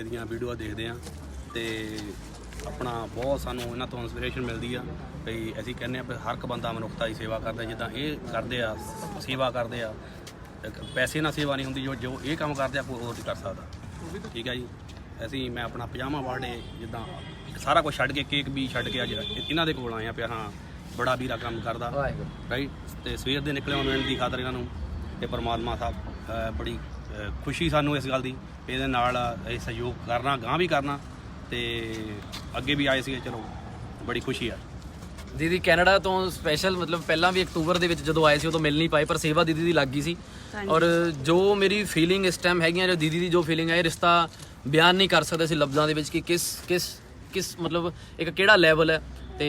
ਬੰਦੇ ਦੀਆਂ ਵੀਡੀਓ ਦੇਖਦੇ ਆ ਤੇ ਆਪਣਾ ਬਹੁਤ ਸਾਨੂੰ ਇਹਨਾਂ ਤੋਂ ਇਨਸਪੀਰੇਸ਼ਨ ਮਿਲਦੀ ਆ ਵੀ ਅਸੀਂ ਕਹਿੰਦੇ ਆ ਹਰ ਇੱਕ ਬੰਦਾ ਮਨੁੱਖਤਾ ਦੀ ਸੇਵਾ ਕਰਦਾ ਜਿੱਦਾਂ ਇਹ ਕਰਦੇ ਆ ਸੇਵਾ ਕਰਦੇ ਆ ਪੈਸੇ ਨਾਲ ਸੇਵਾ ਨਹੀਂ ਹੁੰਦੀ ਜੋ ਜੋ ਇਹ ਕੰਮ ਕਰਦੇ ਆ ਕੋਈ ਹੋਰ ਨਹੀਂ ਕਰ ਸਕਦਾ। ਠੀਕ ਹੈ ਜੀ? ਅਸੀਂ ਮੈਂ ਆਪਣਾ ਪਜਾਮਾ ਵਾਰਡੇ ਜਿੱਦਾਂ ਸਾਰਾ ਕੁਝ ਛੱਡ ਕੇ ਕੇਕ ਵੀ ਛੱਡ ਕੇ ਅੱਜ ਇਹਨਾਂ ਦੇ ਕੋਲ ਆਏ ਆ ਪਿਆ ਹਾਂ ਬੜਾ ਵੀਰਾ ਕੰਮ ਕਰਦਾ। ਰਾਈਟ ਤੇ ਸਵੇਰ ਦੇ ਨਿਕਲੇ ਮਿਹਨਤ ਦੀ ਖਾਤਰ ਇਹਨਾਂ ਨੂੰ ਤੇ ਪਰਮਾਤਮਾ ਸਾਹਿਬ ਬੜੀ ਖੁਸ਼ੀ ਸਾਨੂੰ ਇਸ ਗੱਲ ਦੀ ਇਹਦੇ ਨਾਲ ਇਹ ਸਹਿਯੋਗ ਕਰਨਾ ਗਾਂ ਵੀ ਕਰਨਾ ਤੇ ਅੱਗੇ ਵੀ ਆਏ ਸੀਗੇ ਚਲੋ ਬੜੀ ਖੁਸ਼ੀ ਆ। ਦੀਦੀ ਕੈਨੇਡਾ ਤੋਂ ਸਪੈਸ਼ਲ ਮਤਲਬ ਪਹਿਲਾਂ ਵੀ ਅਕਤੂਬਰ ਦੇ ਵਿੱਚ ਜਦੋਂ ਆਏ ਸੀ ਉਦੋਂ ਮਿਲ ਨਹੀਂ ਪਾਏ ਪਰ ਸੇਵਾ ਦੀਦੀ ਦੀ ਲੱਗ ਗਈ ਸੀ। ਔਰ ਜੋ ਮੇਰੀ ਫੀਲਿੰਗ ਇਸ ਟਾਈਮ ਹੈਗੀਆਂ ਜੋ ਦੀਦੀ ਦੀ ਜੋ ਫੀਲਿੰਗ ਹੈ ਇਹ ਰਿਸ਼ਤਾ ਬਿਆਨ ਨਹੀਂ ਕਰ ਸਕਦੇ ਸੀ ਲਫ਼ਜ਼ਾਂ ਦੇ ਵਿੱਚ ਕਿ ਕਿਸ ਕਿਸ ਕਿਸ ਮਤਲਬ ਇੱਕ ਕਿਹੜਾ ਲੈਵਲ ਹੈ। ਤੇ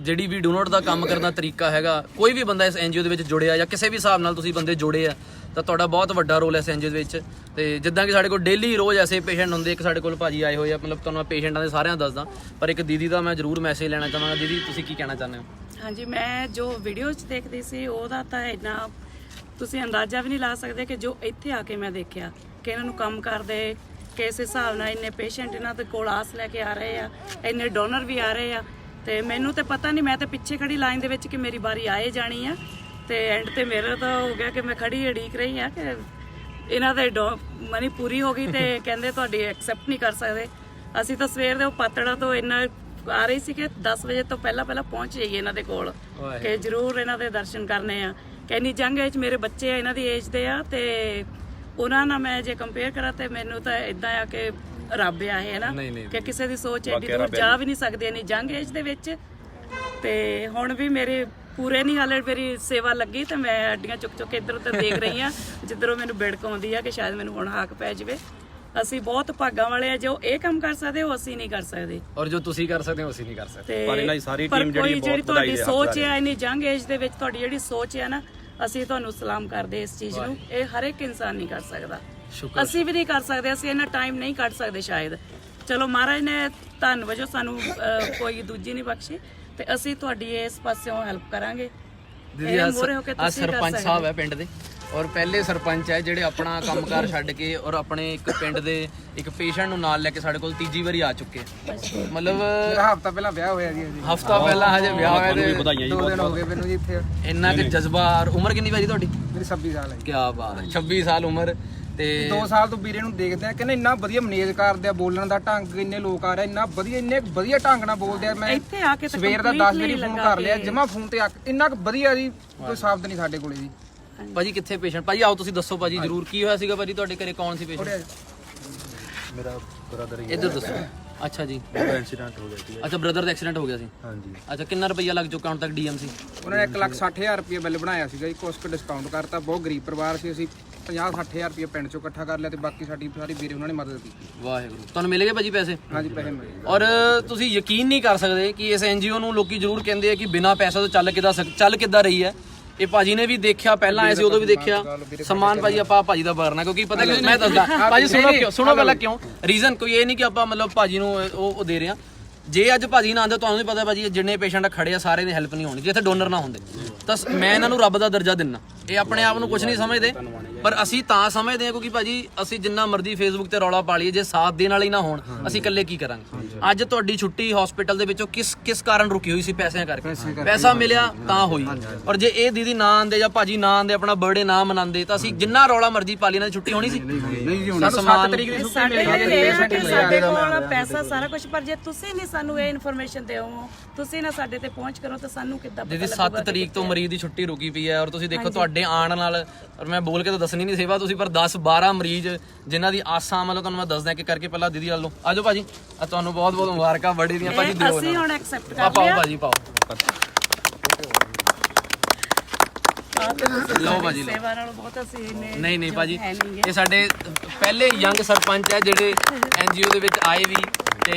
ਜਿਹੜੀ ਵੀ ਡੋਨਟ ਦਾ ਕੰਮ ਕਰਨ ਦਾ ਤਰੀਕਾ ਹੈਗਾ, ਕੋਈ ਵੀ ਬੰਦਾ ਇਸ ਐਨਜੀਓ ਦੇ ਵਿੱਚ ਜੁੜਿਆ ਜਾਂ ਕਿਸੇ ਵੀ ਹਿਸਾਬ ਨਾਲ ਤੁਸੀਂ ਬੰਦੇ ਜੁੜੇ ਆ, ਤਾਂ ਤੁਹਾਡਾ ਬਹੁਤ ਵੱਡਾ ਰੋਲ ਹੈ ਇਸ ਐਨਜੀਓ ਦੇ ਵਿੱਚ। ਤੇ ਜਿੱਦਾਂ ਕਿ ਸਾਡੇ ਕੋਲ ਡੇਲੀ ਰੋਜ਼ ਐਸੇ ਪੇਸ਼ੈਂਟ ਹੁੰਦੇ, ਇੱਕ ਸਾਡੇ ਕੋਲ ਭਾਜੀ ਆਏ ਹੋਏ ਆ, ਮਤਲਬ ਤੁਹਾਨੂੰ ਮੈਂ ਪੇਸ਼ੈਂਟਾਂ ਦੇ ਸਾਰਿਆਂ ਦੱਸਦਾ, ਪਰ ਇੱਕ ਦੀਦੀ ਦਾ ਮੈਂ ਜ਼ਰੂਰ ਮੈਸੇਜ ਲੈਣਾ ਚਾਹਾਂਗਾ। ਦੀਦੀ, ਤੁਸੀਂ ਕੀ ਕਹਿਣਾ ਚਾਹੁੰਦੇ ਹੋ? ਹਾਂਜੀ, ਮੈਂ ਜੋ ਵੀਡੀਓ 'ਚ ਦੇਖਦੀ ਸੀ, ਉਹਦਾ ਤਾਂ ਇੰਨਾ ਤੁਸੀਂ ਅੰਦਾਜ਼ਾ ਵੀ ਨਹੀਂ ਲਾ ਸਕਦੇ ਕਿ ਜੋ ਇੱਥੇ ਆ ਕੇ ਮੈਂ ਦੇਖਿਆ, ਕਿ ਇਹਨਾਂ ਨੂੰ ਕੰਮ ਕਰਦੇ, ਕਿਸ ਹਿਸਾਬ ਨਾਲ ਇੰਨੇ ਪੇਸ਼ੈਂਟ ਇਹਨਾਂ ਦੇ ਕੋਲ ਆਸ ਲੈ ਕੇ ਆ ਰਹੇ ਆ, ਇੰਨੇ ਡੋਨਰ ਵੀ ਆ ਰਹੇ ਆ ਤੇ ਮੈਨੂੰ ਤੇ ਪਤਾ ਨਹੀਂ ਮੈਂ ਤੇ ਪਿੱਛੇ ਖੜੀ ਲਾਈਨ ਦੇ ਵਿੱਚ ਕਿ ਮੇਰੀ ਵਾਰੀ ਆਏ ਜਾਣੀ ਆ। ਤੇ ਐਂਡ ਤੇ ਮੇਰਾ ਤਾਂ ਹੋ ਗਿਆ ਕਿ ਮੈਂ ਖੜੀ ਅੜੀਕ ਰਹੀ ਆ ਕਿ ਇਹਨਾਂ ਦੇ ਮਨੀ ਪੂਰੀ ਹੋ ਗਈ ਤੇ ਕਹਿੰਦੇ ਤੁਹਾਡੀ ਐਕਸੈਪਟ ਨਹੀਂ ਕਰ ਸਕਦੇ। ਅਸੀਂ ਤਾਂ ਸਵੇਰ ਦੇ ਉਹ ਪਾਤੜਾ ਤੋਂ ਇੰਨਾ ਆ ਰਹੀ ਸੀ ਕਿ 10 ਵਜੇ ਤੋਂ ਪਹਿਲਾਂ ਪਹਿਲਾਂ ਪਹੁੰਚ ਜਾਈਏ ਇਹਨਾਂ ਦੇ ਕੋਲ ਕਿ ਜ਼ਰੂਰ ਇਹਨਾਂ ਦੇ ਦਰਸ਼ਨ ਕਰਨੇ ਆ। ਕਹਿੰਨੀ ਜੰਗ ਵਿੱਚ ਮੇਰੇ ਬੱਚੇ ਆ ਇਹਨਾਂ ਦੀ ਏਜ ਦੇ ਆ ਤੇ ਉਹਨਾਂ ਨਾਲ ਮੈਂ ਜੇ ਕੰਪੇਅਰ ਕਰਾਂ ਤੇ ਮੈਨੂੰ ਤਾਂ ਇਦਾਂ ਆ ਕਿ ਰੱਬ ਆ ਇਹ ਹੈ ਨਾ ਨਹੀਂ, ਨਹੀਂ। ਕਿ ਕਿਸੇ ਦੀ ਸੋਚ ਐਡੀ ਦੂਰ ਜਾ ਵੀ ਨਹੀਂ ਸਕਦੀ ਨਹੀਂ ਜੰਗ ਏਜ ਦੇ ਵਿੱਚ। ਤੇ ਹੁਣ ਵੀ ਮੇਰੇ ਪੂਰੇ ਨਹੀਂ ਹਾਲੇ ਮੇਰੀ ਸੇਵਾ ਲੱਗੀ ਤੇ ਮੈਂ ਅੱਡੀਆਂ ਚੁੱਕ ਚੁੱਕ ਕੇ ਇੱਧਰ ਉੱਧਰ ਦੇਖ ਰਹੀ ਆ ਜਿੱਧਰੋਂ ਮੈਨੂੰ ਬਿੜਕ ਆਉਂਦੀ ਆ ਕਿ ਸ਼ਾਇਦ ਮੈਨੂੰ ਹੁਣ ਹਾਕ ਪੈ ਜਾਵੇ। ਅਸੀਂ ਬਹੁਤ ਭਾਗਾਂ ਵਾਲੇ ਆ ਜੋ ਇਹ ਕੰਮ ਕਰ ਸਕਦੇ ਉਹ ਅਸੀਂ ਨਹੀਂ ਕਰ ਸਕਦੇ। ਔਰ ਜੋ ਤੁਸੀਂ ਕਰ ਸਕਦੇ ਹੋ ਅਸੀਂ ਨਹੀਂ ਕਰ ਸਕਦੇ। ਤੇ ਪਰ ਇਹਨਾਂ ਦੀ ਸਾਰੀ ਪਰ ਟੀਮ ਜਿਹੜੀ ਕੋਈ ਬਹੁਤ ਵਧਾਈ ਤੁਹਾਡੀ ਦੇ ਸੋਚ ਹੈ ਇੰਨੀ ਜੰਗ ਏਜ ਦੇ ਵਿੱਚ ਤੁਹਾਡੀ ਜਿਹੜੀ ਸੋਚ ਹੈ ਨਾ ਅਸੀਂ ਤੁਹਾਨੂੰ ਸਲਾਮ ਕਰਦੇ ਇਸ ਚੀਜ਼ ਨੂੰ। ਇਹ ਹਰ ਇੱਕ ਇਨਸਾਨ ਨਹੀਂ ਕਰ ਸਕਦਾ। ਸ਼ੁਕਰ ਅਸੀਂ ਵੀ ਨਹੀਂ ਕਰ ਸਕਦੇ ਅਸੀਂ ਇਹਨਾਂ ਟਾਈਮ ਨਹੀਂ ਕੱਢ ਸਕਦੇ ਸ਼ਾਇਦ। ਚਲੋ ਮਹਾਰਾਜ ਨੇ ਧੰਨ ਵਜੋਂ ਸਾਨੂੰ ਅਹ, ਕੋਈ ਦੂਜੀ ਨਹੀਂ ਬਖਸ਼ੀ ਤੇ ਅਸੀਂ ਤੁਹਾਡੀ ਇਸ ਪਾਸਿਓਂ ਹੈਲਪ ਕਰਾਂਗੇ। ਦੀਦੀ ਇਹ ਆ ਮੂਹਰੇ ਹੋ ਕੇ ਆ ਤੁਸੀਂ ਕਰ ਸਰਪੰਚ ਸਕਦੇ ਸਾਹਿਬ ਹੈ। ਪਿੰਡ ਦੇ ਔਰ ਪਹਿਲੇ ਸਰਪੰਚ ਹੈ ਜਿਹੜੇ ਆਪਣਾ ਕੰਮਕਾਰ ਛੱਡ ਕੇ ਔਰ ਆਪਣੇ ਇੱਕ ਪਿੰਡ ਦੇ ਇੱਕ ਪੇਸ਼ੈਂਟ ਨੂੰ ਨਾਲ ਲੈ ਕੇ ਸਾਡੇ ਕੋਲ ਤੀਜੀ ਵਾਰੀ ਆ ਚੁੱਕੇ ਹੈ। ਮਤਲਬ ਹਫਤਾ ਪਹਿਲਾਂ ਵਿਆਹ ਹੋਇਆ ਜੀ ਜੀ ਹਫਤਾ ਪਹਿਲਾਂ ਹਜੇ ਵਿਆਹ ਹੋਇਆ ਤੁਹਾਨੂੰ ਵੀ ਤੇ ਵਧਾਈਆਂ ਜੀ ਦੋ ਬਹੁਤ ਦਿਨ ਹੋ ਗਏ ਮੈਨੂੰ ਜੀ ਇੱਥੇ। ਇੰਨਾ ਕਿ ਜਜ਼ਬਾ ਔਰ ਉਮਰ ਕਿੰਨੀ ਭਾਜੀ ਤੁਹਾਡੀ? ਮੇਰੀ 26 ਸਾਲ ਹੈ ਕੀ ਬਾਤ ਹੈ 26 ਸਾਲ ਉਮਰ। ਤੇ 2 ਸਾਲ ਤੋਂ ਵੀਰੇ ਨੂੰ ਦੇਖਦੇ ਆ ਕਹਿੰਦੇ ਇੰਨਾ ਵਧੀਆ ਮੈਨੇਜ ਕਰਦੇ ਆ ਬੋਲਣ ਦਾ ਢੰਗ ਇੰਨੇ ਲੋਕ ਆ ਰਹੇ ਇੰਨਾ ਵਧੀਆ ਇੰਨੇ ਵਧੀਆ ਢੰਗ ਨਾਲ ਬੋਲਦੇ ਆ। ਮੈਂ ਇੱਥੇ ਆ ਕੇ ਤਾਂ ਸਵੇਰ ਦਾ 10 completely ਵਾਰੀ ਫੋਨ ਕਰ ਲਿਆ ਜਮਾ ਫੋਨ ਤੇ ਆ ਕੇ- ਇੰਨਾ ਕੁ ਵਧੀਆ ਜੀ ਕੋਈ ਸ਼ਬਦ ਨਹੀਂ ਸਾਡੇ ਕੋਲੇ ਜੀ। ਭਾਜੀ ਕਿੱਥੇ ਪੇਸ਼ੈਂਟ ਭਾਜੀ ਆਓ ਤੁਸੀਂ ਦੱਸੋ ਭਾਜੀ ਜਰੂਰ ਕੀ ਹੋਇਆ ਸੀਗਾ ਭਾਜੀ ਤੁਹਾਡੇ ਘਰੇ ਕੌਣ ਸੀ ਪੇਸ਼ੈਂਟ ਮੇਰਾ ਬ੍ਰਦਰ ਹੀ ਇੱਧਰ ਦੱਸੋ। ਅੱਛਾ ਜੀ। ਐਕਸੀਡੈਂਟ ਹੋ ਗਿਆ ਸੀ ਅੱਛਾ ਬ੍ਰਦਰ ਦਾ ਐਕਸੀਡੈਂਟ ਹੋ ਗਿਆ ਸੀ? ਹਾਂਜੀ। ਅੱਛਾ ਕਿੰਨਾ ਰੁਪਈਆ ਲੱਗ ਚੁੱਕਾ ਹੁਣ ਤੱਕ ਡੀਐਮਸੀ ਉਹਨਾਂ ਨੇ 1 ਲੱਖ 60 ਹਜ਼ਾਰ ਰੁਪਏ ਬਿੱਲ ਬਣਾਇਆ ਸੀਗਾ ਜੀ ਕੁਛ ਕੁ ਡਿਸਕਾਊਂਟ ਕਰਤਾ ਬਹੁਤ ਗਰੀਬ ਪਰਿਵਾਰ ਸੀ ਅਸੀਂ। 50 60 ਹਜ਼ਾਰ ਰੁਪਏ ਪਿੰਡ ਚੋਂ ਇਕੱਠਾ ਕਰ ਲਿਆ ਤੇ ਬਾਕੀ ਸਾਡੀ ਸਾਰੀ ਵੀਰੇ ਉਹਨਾਂ ਨੇ ਮਦਦ ਕੀਤੀ। ਵਾਹਿਗੁਰੂ। ਤੁਹਾਨੂੰ ਮਿਲ ਗਏ ਭਾਜੀ ਪੈਸੇ? ਹਾਂਜੀ ਪੈਸੇ ਮਿਲੇ। ਔਰ ਤੁਸੀਂ ਯਕੀਨ ਨਹੀਂ ਕਰ ਸਕਦੇ ਕਿ ਇਸ ਐਨਜੀਓ ਨੂੰ ਲੋਕੀ ਜ਼ਰੂਰ ਕਹਿੰਦੇ ਆ ਕਿ ਬਿਨਾਂ ਪੈਸਾ ਤੋਂ ਚੱਲ ਕਿੱਦਾਂ ਚੱਲ ਕਿੱਦਾਂ ਰਹੀ ਹੈ। ਇਹ ਭਾਜੀ ਨੇ ਵੀ ਦੇਖਿਆ ਪਹਿਲਾਂ ਆਏ ਸੀ ਉਦੋਂ ਵੀ ਦੇਖਿਆ। ਸਨਮਾਨ ਭਾਜੀ ਆਪਾਂ ਭਾਜੀ ਦਾ ਵਰਨਾ ਕਿਉਂਕਿ ਪਤਾ ਕਿ ਮੈਂ ਦੱਸਦਾ। ਭਾਜੀ ਸੁਣੋ ਕਿਉਂ ਸੁਣੋ ਪਹਿਲਾਂ ਕਿਉਂ। ਰੀਜ਼ਨ ਕੋਈ ਇਹ ਨਹੀਂ ਕਿ ਆਪਾਂ ਮਤਲਬ ਭਾਜੀ ਨੂੰ ਉਹ ਦੇ ਰਹੇ ਆ ਜੇ ਅੱਜ ਭਾਜੀ ਨਾ ਆਂਦੇ ਤੁਹਾਨੂੰ ਵੀ ਪਤਾ ਭਾਜੀ ਜਿੰਨੇ ਪੇਸ਼ੈਂਟ ਖੜੇ ਆ ਸਾਰੇ ਦੀ ਹੈਲਪ ਨਹੀਂ ਹੋਣੀ ਜੇ ਇੱਥੇ ਡੋਨਰ ਨਾ ਹੁੰਦੇ। ਤਾਂ ਮੈਂ ਇਹਨਾਂ ਨੂੰ ਰੱਬ ਦਾ ਦਰਜਾ ਦਿੰਨਾ। ਇਹ ਆਪਣੇ ਆਪ ਨੂੰ ਕੁਝ ਨਹੀਂ ਸਮਝਦੇ ਪਰ ਅਸੀਂ ਤਾਂ ਸਮਝਦੇ ਹਾਂ ਕਿਉਂਕਿ ਭਾਜੀ ਅਸੀਂ ਜਿੰਨਾ ਮਰਜ਼ੀ ਫੇਸਬੁੱਕ ਤੇ ਰੌਲਾ ਪਾ ਲਈਏ ਜੇ ਸਾਥ ਦੇਣ ਵਾਲੇ ਹੀ ਨਾ ਹੋਣ ਅਸੀਂ ਇਕੱਲੇ ਕੀ ਕਰਾਂਗੇ? ਅੱਜ ਤੁਹਾਡੀ ਛੁੱਟੀ ਹਸਪੀਟਲ ਦੇ ਵਿੱਚੋਂ ਕਿਸ ਕਿਸ ਕਾਰਨ ਰੁਕੀ ਹੋਈ ਸੀ ਪੈਸਿਆਂ ਕਰਕੇ? ਪੈਸਾ ਮਿਲਿਆ ਤਾਂ ਹੋਈ। ਔਰ ਜੇ ਇਹ ਦੀਦੀ ਨਾ ਆਂਦੇ ਜਾਂ ਭਾਜੀ ਨਾ ਆਂਦੇ ਆਪਣਾ ਬਰਥਡੇ ਨਾ ਮਨਾਉਂਦੇ ਤਾਂ ਅਸੀਂ ਜਿੰਨਾ ਰੌਲਾ ਮਰਜ਼ੀ ਪਾ ਲਈ ਦੀ ਛੁੱਟੀ ਹੋਣੀ ਸੀ? ਸਾਨੂੰ 7 ਤਰੀਕ ਦੀ ਛੁੱਟੀ ਮਿਲੀ ਸਾਡੇ ਕੋਲ ਪੈਸਾ ਸਾਰਾ ਕੁਝ ਪਰ ਜੇ ਤੁਸੀਂ ਨਹੀਂ ਸਾਨੂੰ ਇਹ ਇਨਫੋਰਮੇਸ਼ਨ ਦਿਓ। ਤੁਸੀਂ ਨਾ ਸਾਡੇ ਤੇ ਪਹੁੰਚ ਕਰੋ ਤਾਂ ਸਾਨੂੰ ਕਿੱਦਾਂ ਪਤਾ ਦੀਦੀ ਲੱਗੂਗਾ 7 ਤਰੀਕ ਤੋਂ ਮਰੀਜ਼ ਦੀ ਛੁੱਟੀ ਰੁਕੀ ਪਈ ਹੈ ਔਰ ਤੁਸੀਂ ਦੇਖੋ ਤੁਹਾਡੇ ਆਉਣ ਨਾਲ ਔਰ ਮੈਂ ਬੋਲ ਕੇ ਤਾਂ ਦੱਸਣੀ ਨਹੀਂ ਸੇਵਾ ਤੁਸੀਂ ਪਰ 10 12 ਮਰੀਜ਼ ਜਿਨ੍ਹਾਂ ਦੀ ਆਸਾਂ ਮਤਲਬ ਤੁਹਾਨੂੰ ਮੈਂ ਦੱਸਦਾ ਕਿ ਕਰਕੇ ਪਹਿਲਾਂ ਦੀਦੀ ਵੱਲੋਂ ਆਜੋ ਭਾਜੀ ਆ ਤੁਹਾਨੂੰ ਬਹੁਤ ਬਹੁਤ ਮੁਬਾਰਕਾਂ ਬੜੀ ਦੀਆਂ ਭਾਜੀ ਦਿਓ ਅਸੀਂ ਹੁਣ ਐਕਸੈਪਟ ਕਰ ਪਾਓ ਲਿਆ। ਭਾਜੀ ਪਾਓ। ਲਓ ਭਾਜੀ ਲਓ। ਸੇਵਾ ਨਾਲ ਬਹੁਤ ਅਸੀਂ ਨੇ ਨਹੀਂ ਨਹੀਂ ਭਾਜੀ। ਇਹ ਸਾਡੇ ਪਹਿਲੇ ਯੰਗ ਸਰਪੰਚ ਹੈ ਜਿਹੜੇ ਐਨਜੀਓ ਦੇ ਵਿੱਚ ਆਏ ਵੀ ਤੇ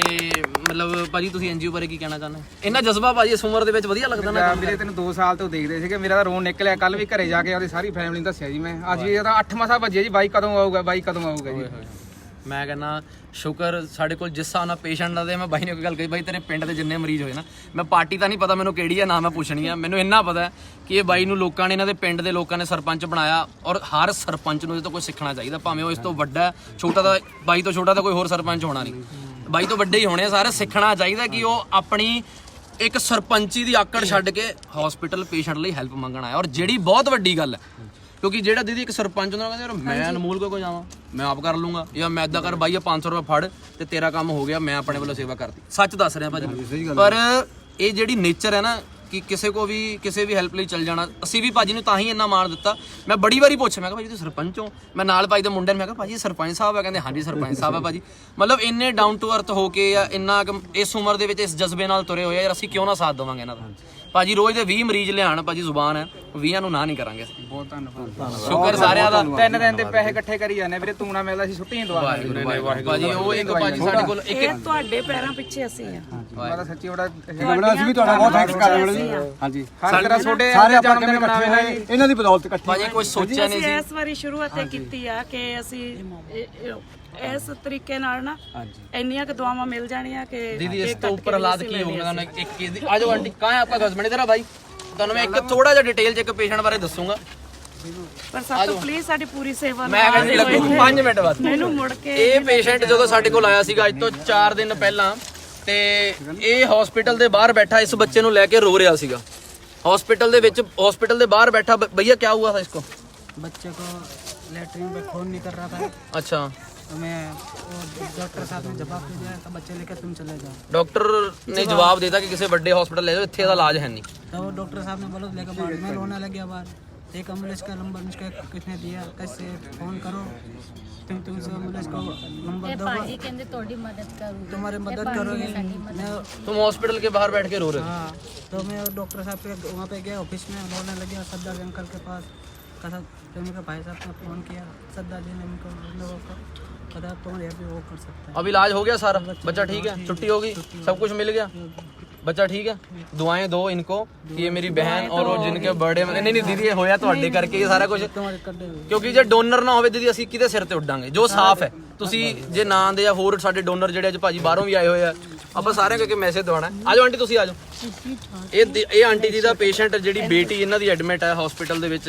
ਮਤਲਬ ਭਾਜੀ ਤੁਸੀਂ ਐਨਜੀਓ ਬਾਰੇ ਕੀ ਕਹਿਣਾ ਚਾਹੁੰਦੇ ਇੰਨਾ ਜਜ਼ਬਾ ਭਾਜੀ ਇਸ ਉਮਰ ਦੇ ਵਿੱਚ ਵਧੀਆ ਲੱਗਦਾ ਨਾ ਵੀਰੇ ਤੈਨੂੰ 2 ਸਾਲ ਤੋਂ ਦੇਖਦੇ ਸੀਗੇ ਮੇਰਾ ਤਾਂ ਰੋਣ ਨਿਕਲਿਆ ਕੱਲ ਵੀ ਘਰੇ ਜਾ ਕੇ ਉਹਦੀ ਸਾਰੀ ਫੈਮਿਲੀ ਨੂੰ ਦੱਸਿਆ ਜੀ ਮੈਂ। ਅੱਜ ਵੀ ਇਹਦਾ 8 ਮਸਾ ਵੱਜੇ ਜੀ ਬਾਈ ਕਦੋਂ ਆਊਗਾ ਬਾਈ ਕਦੋਂ ਆਊਗਾ ਜੀ। ਮੈਂ ਕਹਿੰਦਾ, ਸ਼ੁਕਰ, ਸਾਡੇ ਕੋਲ ਜਿਸ ਹਿਸਾਬ ਨਾਲ ਪੇਸ਼ੈਂਟ ਦਾ ਤੇ ਮੈਂ ਬਾਈ ਨੇ ਕੋਈ ਗੱਲ ਕਹੀ, ਬਾਈ ਤੇਰੇ ਪਿੰਡ ਦੇ ਜਿੰਨੇ ਮਰੀਜ਼ ਹੋਏ ਨਾ, ਮੈਂ ਪਾਰਟੀ ਤਾਂ ਨਹੀਂ ਪਤਾ ਮੈਨੂੰ ਕਿਹੜੀ ਆ, ਨਾ ਮੈਂ ਪੁੱਛਣੀ ਆ। ਮੈਨੂੰ ਇੰਨਾ ਪਤਾ ਹੈ ਕਿ ਇਹ ਬਾਈ ਨੂੰ ਲੋਕਾਂ ਨੇ ਇਹਨਾਂ ਦੇ ਪਿੰਡ ਦੇ ਲੋਕਾਂ ਨੇ ਸਰਪੰਚ ਬਣਾਇਆ ਔਰ ਹਰ ਸਰਪੰਚ ਨੂੰ ਇਹ ਤੋਂ ਕੁਝ ਸਿੱਖਣਾ ਚਾਹੀਦਾ, ਭਾਵੇਂ ਉਹ ਇਸ ਤੋਂ ਵੱਡਾ ਛੋਟਾ ਤਾਂ ਬਾਈ ਤੋਂ ਛੋਟਾ ਤਾਂ ਕੋਈ ਹੋਰ ਸਰਪੰਚ ਹੋਣਾ ਨਹੀਂ। ਬਾਈ ਤੋਂ ਵੱਡੇ ਹੀ ਹੋਣੇ ਆ, ਸਾਰੇ ਸਿੱਖਣਾ ਚਾਹੀਦਾ ਕਿ ਉਹ ਆਪਣੀ ਇੱਕ ਸਰਪੰਚੀ ਦੀ ਆਕੜ ਛੱਡ ਕੇ ਹਸਪੀਟਲ ਪੇਸ਼ੈਂਟ ਲਈ ਹੈਲਪ ਮੰਗਣ ਆਇਆ। ਔਰ ਜਿਹੜੀ ਬਹੁਤ ਵੱਡੀ ਗੱਲ ਹੈ ਕਿਉਂਕਿ ਜਿਹੜਾ ਦੀਦੀ ਇੱਕ ਸਰਪੰਚ ਹੁੰਦਾ ਉਹ ਕਹਿੰਦਾ ਯਾਰ ਮੈਂ ਅਨਮੋਲ ਕੋਲ ਕੋ ਜਾਵਾਂ? ਮੈਂ ਆਪ ਕਰ ਲੂੰਗਾ। ਜਾਂ ਮੈਂ ਇਦਾਂ ਕਰ ਬਾਈ ਇਹ 500 ਰੁਪਏ ਫੜ ਤੇ ਤੇਰਾ ਕੰਮ ਹੋ ਗਿਆ ਮੈਂ ਆਪਣੇ ਵੱਲੋਂ ਸੇਵਾ ਕਰਤੀ। ਸੱਚ ਦੱਸ ਰਿਹਾ ਭਾਜੀ। ਪਰ ਇਹ ਜਿਹੜੀ ਨੇਚਰ ਹੈ ਨਾ ਕਿ ਕਿਸੇ ਕੋ ਵੀ ਕਿਸੇ ਵੀ ਹੈਲਪ ਲਈ ਚੱਲ ਜਾਣਾ ਅਸੀਂ ਵੀ ਭਾਜੀ ਨੂੰ ਤਾਂ ਹੀ ਇੰਨਾ ਮਾਣ ਦਿੱਤਾ। ਮੈਂ ਬੜੀ ਵਾਰੀ ਪੁੱਛਿਆ ਮੈਂ ਕਿਹਾ ਭਾਜੀ ਤੁਸੀਂ ਸਰਪੰਚ ਹੋ? ਮੈਂ ਨਾਲ ਭਾਈ ਦੇ ਮੁੰਡੇ ਨੂੰ ਮੈਂ ਕਿਹਾ ਭਾਜੀ ਸਰਪੰਚ ਸਾਹਿਬ ਹੈ ਕਹਿੰਦੇ ਹਾਂਜੀ ਸਰਪੰਚ ਸਾਹਿਬ ਹੈ ਭਾਜੀ। ਮਤਲਬ ਇੰਨੇ ਡਾਊਨ ਟੂ ਅਰਥ ਹੋ ਕੇ ਜਾਂ ਇੰਨਾ ਕੁ ਇਸ ਉਮਰ ਦੇ ਵਿੱਚ ਇਸ ਜਜ਼ਬੇ ਨਾਲ ਤੁਰੇ ਹੋਏ ਆ ਯਾਰ ਅਸੀਂ ਕਿਉਂ ਨਾ ਸਾਥ ਦੇਵਾਂਗੇ ਇਹਨਾਂ ਦਾ? ਭਾਜੀ ਰੋਜ਼ ਦੇ 20 ਮਰੀਜ਼ ਲਿਆਣ ਭਾਜੀ ਜ਼ੁਬਾਨ ਹੈ। 20 ਨੂੰ ਨਾ ਨਹੀਂ ਕਰਾਂਗੇ ਅਸੀਂ। ਬਹੁਤ ਧੰਨਵਾਦ। ਸ਼ੁਕਰ ਸਾਰਿਆਂ ਦਾ। ਤਿੰਨ ਦਿਨ ਦੇ ਪੈਸੇ ਇਕੱਠੇ ਕਰੀ ਜਾਂਦੇ ਵੀਰੇ ਤੂੰ ਨਾ ਮਿਲਦਾ ਸੀ ਛੁੱਟੀ ਦਵਾ ਭਾਜੀ ਉਹ ਇੱਕ ਭਾਜੀ ਸਾਡੇ ਕੋਲ ਇੱਕ ਤੁਹਾਡੇ ਪੈਰਾਂ ਪਿੱਛੇ ਅਸੀਂ ਆ। ਮੈਂ ਤਾਂ ਸੱਚੀ ਬੜਾ ਬੜਾ ਅਸੀਂ ਵੀ ਤੁਹਾਡਾ ਬਹੁਤ ਥੈਂਕਸ ਕਰਦੇ ਜੀ ਹਾਂ। ਹਾਂਜੀ। ਹਰ ਤਰ੍ਹਾਂ ਤੁਹਾਡੇ ਸਾਰੇ ਆਪਾਂ ਕਿਵੇਂ ਇਕੱਠੇ ਹੋਏ ਇਹਨਾਂ ਦੀ ਬਦੌਲਤ ਇਕੱਠੇ ਭਾਜੀ ਕੁਝ ਸੋਚਿਆ ਨਹੀਂ ਅਸੀਂ ਸੀ। ਇਸ ਵਾਰੀ ਸ਼ੁਰੂਆਤ ਕੀਤੀ ਆ ਕਿ ਅਸੀਂ ਇਸ ਤਰੀਕੇ ਨਾਲ ਨਾ ਇੰਨੀਆਂ ਕੁ ਦੁਆਵਾਂ ਮਿਲ ਜਾਣੀਆਂ ਕਿ दीदी इस cake तो ਕੱਟ ऊपर ਕੇ हालात ਅਸੀਂ की ਲੈ होंगे ਲਿਆ ना एक चीज आ जाओ आंटी कहाँ है आपका हस्बैंड इधर आ भाई ਤੁਹਾਨੂੰ ਮੈਂ ਇੱਕ ਥੋੜਾ ਜਿਹਾ ਡਿਟੇਲ ਚ ਇੱਕ ਪੇਸ਼ੈਂਟ ਬਾਰੇ ਦੱਸੂਗਾ ਪਰ ਸਭ ਤੋਂ ਪਲੀਜ਼ ਸਾਡੀ ਪੂਰੀ ਸੇਵਾ ਮੈਂ ਕਹਿੰਦੀ ਲੱਗੂ 5 ਮਿੰਟ ਬਾਅਦ ਮੈਨੂੰ ਮੁੜ ਕੇ ਇਹ ਪੇਸ਼ੈਂਟ ਜਦੋਂ ਸਾਡੇ ਕੋਲ ਆਇਆ ਸੀਗਾ ਅੱਜ ਤੋਂ 4 ਦਿਨ ਪਹਿਲਾਂ ਤੇ ਇਹ ਹਸਪੀਟਲ ਦੇ ਬਾਹਰ ਬੈਠਾ ਇਸ ਬੱਚੇ ਨੂੰ ਲੈ ਕੇ ਰੋ ਰਿਹਾ ਸੀਗਾ ਹਸਪੀਟਲ ਦੇ ਵਿੱਚ ਹਸਪੀਟਲ ਦੇ ਬਾਹਰ ਬੈਠਾ ਬ- भैया क्या हुआ था इसको बच्चे को लेटरिन पे खून निकल रहा था अच्छा तो मैं वो डॉक्टर साहब ने जवाब दे दिया कि बच्चे लेकर तुम चले जाओ ਡਾਕਟਰ ਨੇ ਜਵਾਬ ਦਿੱਤਾ ਕਿ ਕਿਸੇ ਵੱਡੇ ਹਸਪੀਟਲ ਲੈ ਜਾਓ ਇੱਥੇ ਦਾ ਇਲਾਜ ਹੈ ਨਹੀਂ तो वो डॉक्टर साहब ने बोला लेकर बाहर मैं रोने लग गया बाहर एक एम्बुलेंस का नंबर मुझको किसने दिया कैसे फ़ोन करो तुम तुमसे एम्बुलेंस का नंबर दो ਭਾਜੀ ਕਹਿੰਦੇ ਤੁਹਾਡੀ ਮਦਦ ਕਰੂੰਗੇ तुम्हारी मदद करोगे मैं तुम हॉस्पिटल के बाहर बैठ के रो रहे थे हाँ तो मैं डॉक्टर साहब के वहाँ पे गया ऑफिस में रोने लग गया सरदार जी अंकल के पास कहा तो मेरे भाई साहब ने फ़ोन किया सरदार जी ने उनको उन लोगों को पता तुम्हारे यहाँ पे वो कर सकता है अब इलाज हो गया सारा बच्चा ठीक है छुट्टी होगी सब कुछ मिल गया बच्चा ठीक है दुआएं दो इनको कि ये मेरी बहन और वो जिनके बर्थडे में नहीं नहीं दीदी ये होया ਤੁਹਾਡੇ ਕਰਕੇ ਇਹ ਸਾਰਾ ਕੁਝ तुम्हारे कर दे ਕਿਉਂਕਿ ਜੇ ਡੋਨਰ ਨਾ ਹੋਵੇ ਦੀਦੀ ਅਸੀਂ ਕਿਹਦੇ ਸਿਰ ਤੇ ਉੱਡਾਂਗੇ ਜੋ ਸਾਫ਼ ਹੈ ਤੁਸੀਂ ਜੇ ਨਾਂ ਦੇ ਜਾਂ ਹੋਰ ਸਾਡੇ ਡੋਨਰ ਜਿਹੜੇ ਅੱਜ ਭਾਜੀ ਬਾਹਰੋਂ ਵੀ ਆਏ ਹੋਏ ਆ ਆਪਾਂ ਸਾਰਿਆਂ ਕਰਕੇ ਮੈਸੇਜ ਦਵਾਣਾ ਆ ਜਾਓ ਆਂਟੀ ਤੁਸੀਂ ਆ ਜਾਓ ਇਹ ਦੀ- ਇਹ ਆਂਟੀ ਜੀ ਦਾ ਪੇਸ਼ੈਂਟ ਜਿਹੜੀ ਬੇਟੀ ਇਹਨਾਂ ਦੀ ਐਡਮਿਟ ਹੈ ਹਸਪੀਟਲ ਦੇ ਵਿੱਚ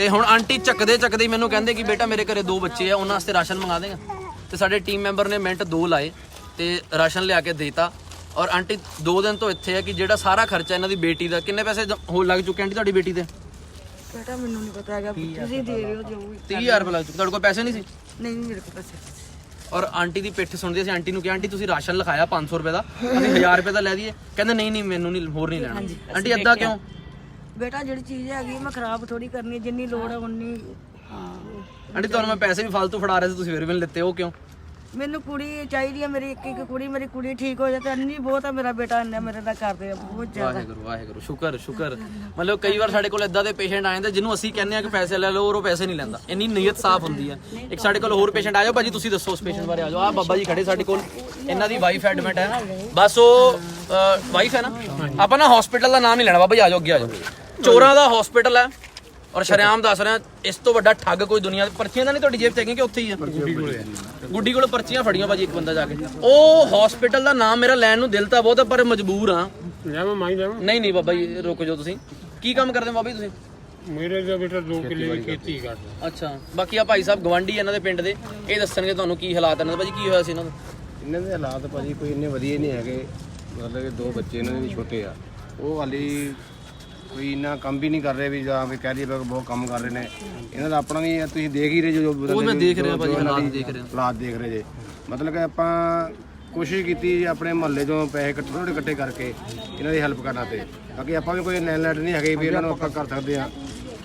ਤੇ ਹੁਣ ਆਂਟੀ ਚੱਕਦੇ ਚੱਕਦੇ ਹੀ ਮੈਨੂੰ ਕਹਿੰਦੇ ਕਿ ਬੇਟਾ ਮੇਰੇ ਘਰੇ ਦੋ ਬੱਚੇ ਆ ਉਹਨਾਂ ਵਾਸਤੇ ਰਾਸ਼ਨ ਮੰਗਾ ਦੇਗਾ। ਤੇ ਸਾਡੇ ਟੀਮ ਮੈਂਬਰ ਨੇ ਮਿੰਟ ਦੋ ਲਾਏ ਤੇ ਰਾਸ਼ਨ ਲਿਆ ਕੇ ਦੇਤਾ। ਔਰ ਆਂਟੀ ਦੋ ਦਿਨ ਤੋਂ ਇੱਥੇ ਹੈ ਕਿ ਜਿਹੜਾ ਸਾਰਾ ਖਰਚਾ ਇਹਨਾਂ ਦੀ ਬੇਟੀ ਦਾ ਕਿੰਨੇ ਪੈਸੇ ਜ- ਹੋ ਲੱਗ ਚੁੱਕੇ ਆਂਟੀ ਤੁਹਾਡੀ ਬੇਟੀ ਤੇ ਬੇਟਾ ਮੈਨੂੰ ਨਹੀਂ ਪਤਾ ਹੈਗਾ ਤੁਸੀਂ ਦੇ ਰਹੇ ਹੋ ਜੋ ਵੀ 30000 ਰੁਪਏ ਲੱਗ ਚੁੱਕੇ। ਤੁਹਾਡੇ ਕੋਲ ਪੈਸੇ ਨਹੀਂ ਸੀ? ਨਹੀਂ ਮੇਰੇ ਕੋਲ ਪੈਸੇ ਔਰ ਆਂਟੀ ਦੀ ਪਿੱਠ ਸੁਣਦੇ ਸੀ ਆਂਟੀ ਨੂੰ ਕਿਹਾ ਆਂਟੀ ਤੁਸੀਂ ਰਾਸ਼ਨ ਲਿਖਾਇਆ 500 ਰੁਪਏ ਦਾ ਅਸੀਂ 1000 ਰੁਪਏ ਦਾ ਲੈ ਦਈਏ। ਕਹਿੰਦੇ ਨਹੀਂ ਨਹੀਂ ਮੈਨੂੰ ਨਹੀਂ ਹੋਰ ਨਹੀਂ ਲੈਣਾ। ਆਂਟੀ ਏਦਾਂ ਕਿਉਂ? ਬੇਟਾ ਜਿਹੜੀ ਚੀਜ਼ ਹੈਗੀ ਮੈਂ ਖਰਾਬ ਥੋੜੀ ਕਰਨੀ ਹੈ, ਜਿੰਨੀ ਲੋੜ ਹੈ ਉਨੀ। ਆਂਟੀ ਤੁਹਾਨੂੰ ਮੈਂ ਪੈਸੇ ਵੀ ਫालतू ਫੜਾ ਰਿਹਾ ਸੀ ਤੁਸੀਂ ਫਿਰ ਵੀ ਨਹੀਂ ਲਿੱਤੇ ਉਹ ਕਿਉਂ? ਮੈਨੂੰ ਕੁੜੀ ਚਾਹੀਦੀ ਹੈ ਮੇਰੀ ਇੱਕ ਇੱਕ ਕੁੜੀ ਮੇਰੀ ਕੁੜੀ ਠੀਕ ਹੋ ਜਾਏ ਤੇ ਅੰਨੀ ਬਹੁਤ ਹੈ ਮੇਰਾ ਬੇਟਾ ਅੰਨਾ ਮੇਰੇ ਦਾ ਕਰਦੇ ਆ ਬਹੁਤ ਜ਼ਿਆਦਾ। ਵਾਹਿਗੁਰੂ ਵਾਹਿਗੁਰੂ ਸ਼ੁਕਰ ਸ਼ੁਕਰ। ਮਤਲਬ ਕਈ ਵਾਰ ਸਾਡੇ ਕੋਲ ਇਦਾਂ ਦੇ ਪੇਸ਼ੈਂਟ ਆ ਜਾਂਦੇ ਜਿਹਨੂੰ ਅਸੀਂ ਕਹਿੰਦੇ ਆ ਕਿ ਪੈਸੇ ਲੈ ਲਓ ਔਰ ਉਹ ਪੈਸੇ ਨਹੀਂ ਲੈਂਦਾ। ਇੰਨੀ ਨੀਅਤ ਸਾਫ਼ ਹੁੰਦੀ ਹੈ ਇੱਕ ਸਾਡੇ ਕੋਲ ਹੋਰ ਪੇਸ਼ੈਂਟ ਆ ਜਾਓ ਭਾਜੀ ਤੁਸੀਂ ਦੱਸੋ ਉਸ ਪੇਸ਼ੈਂਟ ਬਾਰੇ ਆ ਜਾਓ। ਆ ਬਾਬਾ ਜੀ ਖੜੇ ਸਾਡੇ ਕੋਲ ਇਹਨਾਂ ਦੀ ਵਾਈਫ ਐਡਮਿਟ ਹੈ। ਬਸ ਉਹ ਵਾਈਫ ਹੈ ਨਾ? ਆਪਾਂ ਨਾ ਹਸਪੀਟਲ ਦਾ ਨਾਮ ਨਹੀਂ ਲੈਣਾ ਬਾਬਾ ਜੀ ਆ ਜਾਓ ਅੱਗੇ ਆ ਜਾਓ। ਚੋਰਾਂ ਦਾ ਹਸਪੀਟਲ ਹੈ ਔਰ ਸ਼ਰਿਆਮ ਦੱਸ ਰਿਹਾ ਇਸ ਤੋਂ ਵੱਡਾ ਠੱਗ ਕੋਈ ਦੁਨੀਆ ਦੀ ਪਰਚੀਆਂ ਤਾਂ ਨਹੀਂ ਤੁਹਾਡੀ ਜੇਬ 'ਚ ਹੈਗੀਆਂ ਕਿ ਉੱਥੇ ਹੀ ਆ? ਗੁੱਡੀ ਕੋਲ ਪਰਚੀਆਂ ਫੜੀਆਂ ਭਾਜੀ ਇੱਕ ਬੰਦਾ ਜਾ ਕੇ। ਉਹ ਹਸਪੀਟਲ ਦਾ ਨਾਮ ਮੇਰਾ ਲੈਣ ਨੂੰ ਦਿਲ ਤਾਂ ਬਹੁਤ ਹੈ ਪਰ ਮਜਬੂਰ ਆ। ਨਹੀਂ ਨਹੀਂ ਬਾਬਾ ਜੀ ਰੁਕ ਜਾਓ ਤੁਸੀਂ। ਕੀ ਕੰਮ ਕਰਦੇ ਹੋ ਬਾਬਾ ਜੀ ਤੁਸੀਂ? ਮੇਰੇ ਦਾ ਬੇਟਾ 2 ਕਿੱਲੇ ਦੀ ਖੇਤੀ ਕਰਦਾ। ਅੱਛਾ ਬਾਕੀ ਆ ਭਾਈ ਸਾਹਿਬ ਗਵਾਂਢੀ ਇਹਨਾਂ ਦੇ ਪਿੰਡ ਦੇ। ਇਹ ਦੱਸਣਗੇ ਤੁਹਾਨੂੰ ਕੀ ਹਾਲਾਤ ਇਹਨਾਂ ਦੇ। ਭਾਜੀ ਕੀ ਹੋਇਆ ਸੀ ਇਹਨਾਂ ਦਾ? ਇਹਨਾਂ ਦੇ ਹਾਲਾਤ ਭਾਜੀ ਕੋਈ ਇੰਨੇ ਵਧੀਆ ਨਹੀਂ ਹੈਗੇ। ਮਤਲਬ ਕਿ ਦੋ ਬੱਚੇ ਇਹਨਾਂ ਦੇ ਵੀ ਛੋਟੇ ਆ। ਉਹ ਹਾਲੀ ਕੋਈ ਇੰਨਾ ਕੰਮ ਵੀ ਨਹੀਂ ਕਰ ਰਹੇ ਵੀ ਜਾਂ ਵੀ ਕਹਿ ਵੀ ਬਹੁਤ ਕੰਮ ਕਰ ਰਹੇ ਨੇ। ਇਹਨਾਂ ਦਾ ਆਪਣਾ ਵੀ ਤੁਸੀਂ ਦੇਖ ਹੀ ਰਹੇ ਜੋ ਉਹ ਮੈਂ ਦੇਖ ਰਿਹਾ ਭਾਜੀ, ਹਾਲਾਤ ਦੇਖ ਰਿਹਾ। ਹਾਲਾਤ ਦੇਖ ਰਹੇ ਜੇ। ਮਤਲਬ ਕਿ ਆਪਾਂ ਕੋਸ਼ਿਸ਼ ਕੀਤੀ ਜੀ ਆਪਣੇ ਮਹੱਲੇ ਚੋਂ ਪੈਸੇ ਇਕੱਠੇ ਥੋੜੇ ਇਕੱਠੇ ਕਰਕੇ ਇਹਨਾਂ ਦੀ ਹੈਲਪ ਕਰਨਾ ਤੇ। ਬਾਕੀ ਆਪਾਂ ਵੀ ਕੋਈ ਲੈਣ ਲੈਟ ਨਹੀਂ ਹੈਗੇ ਵੀ ਇਹਨਾਂ ਨੂੰ ਆਪਾਂ ਕਰ ਸਕਦੇ ਆ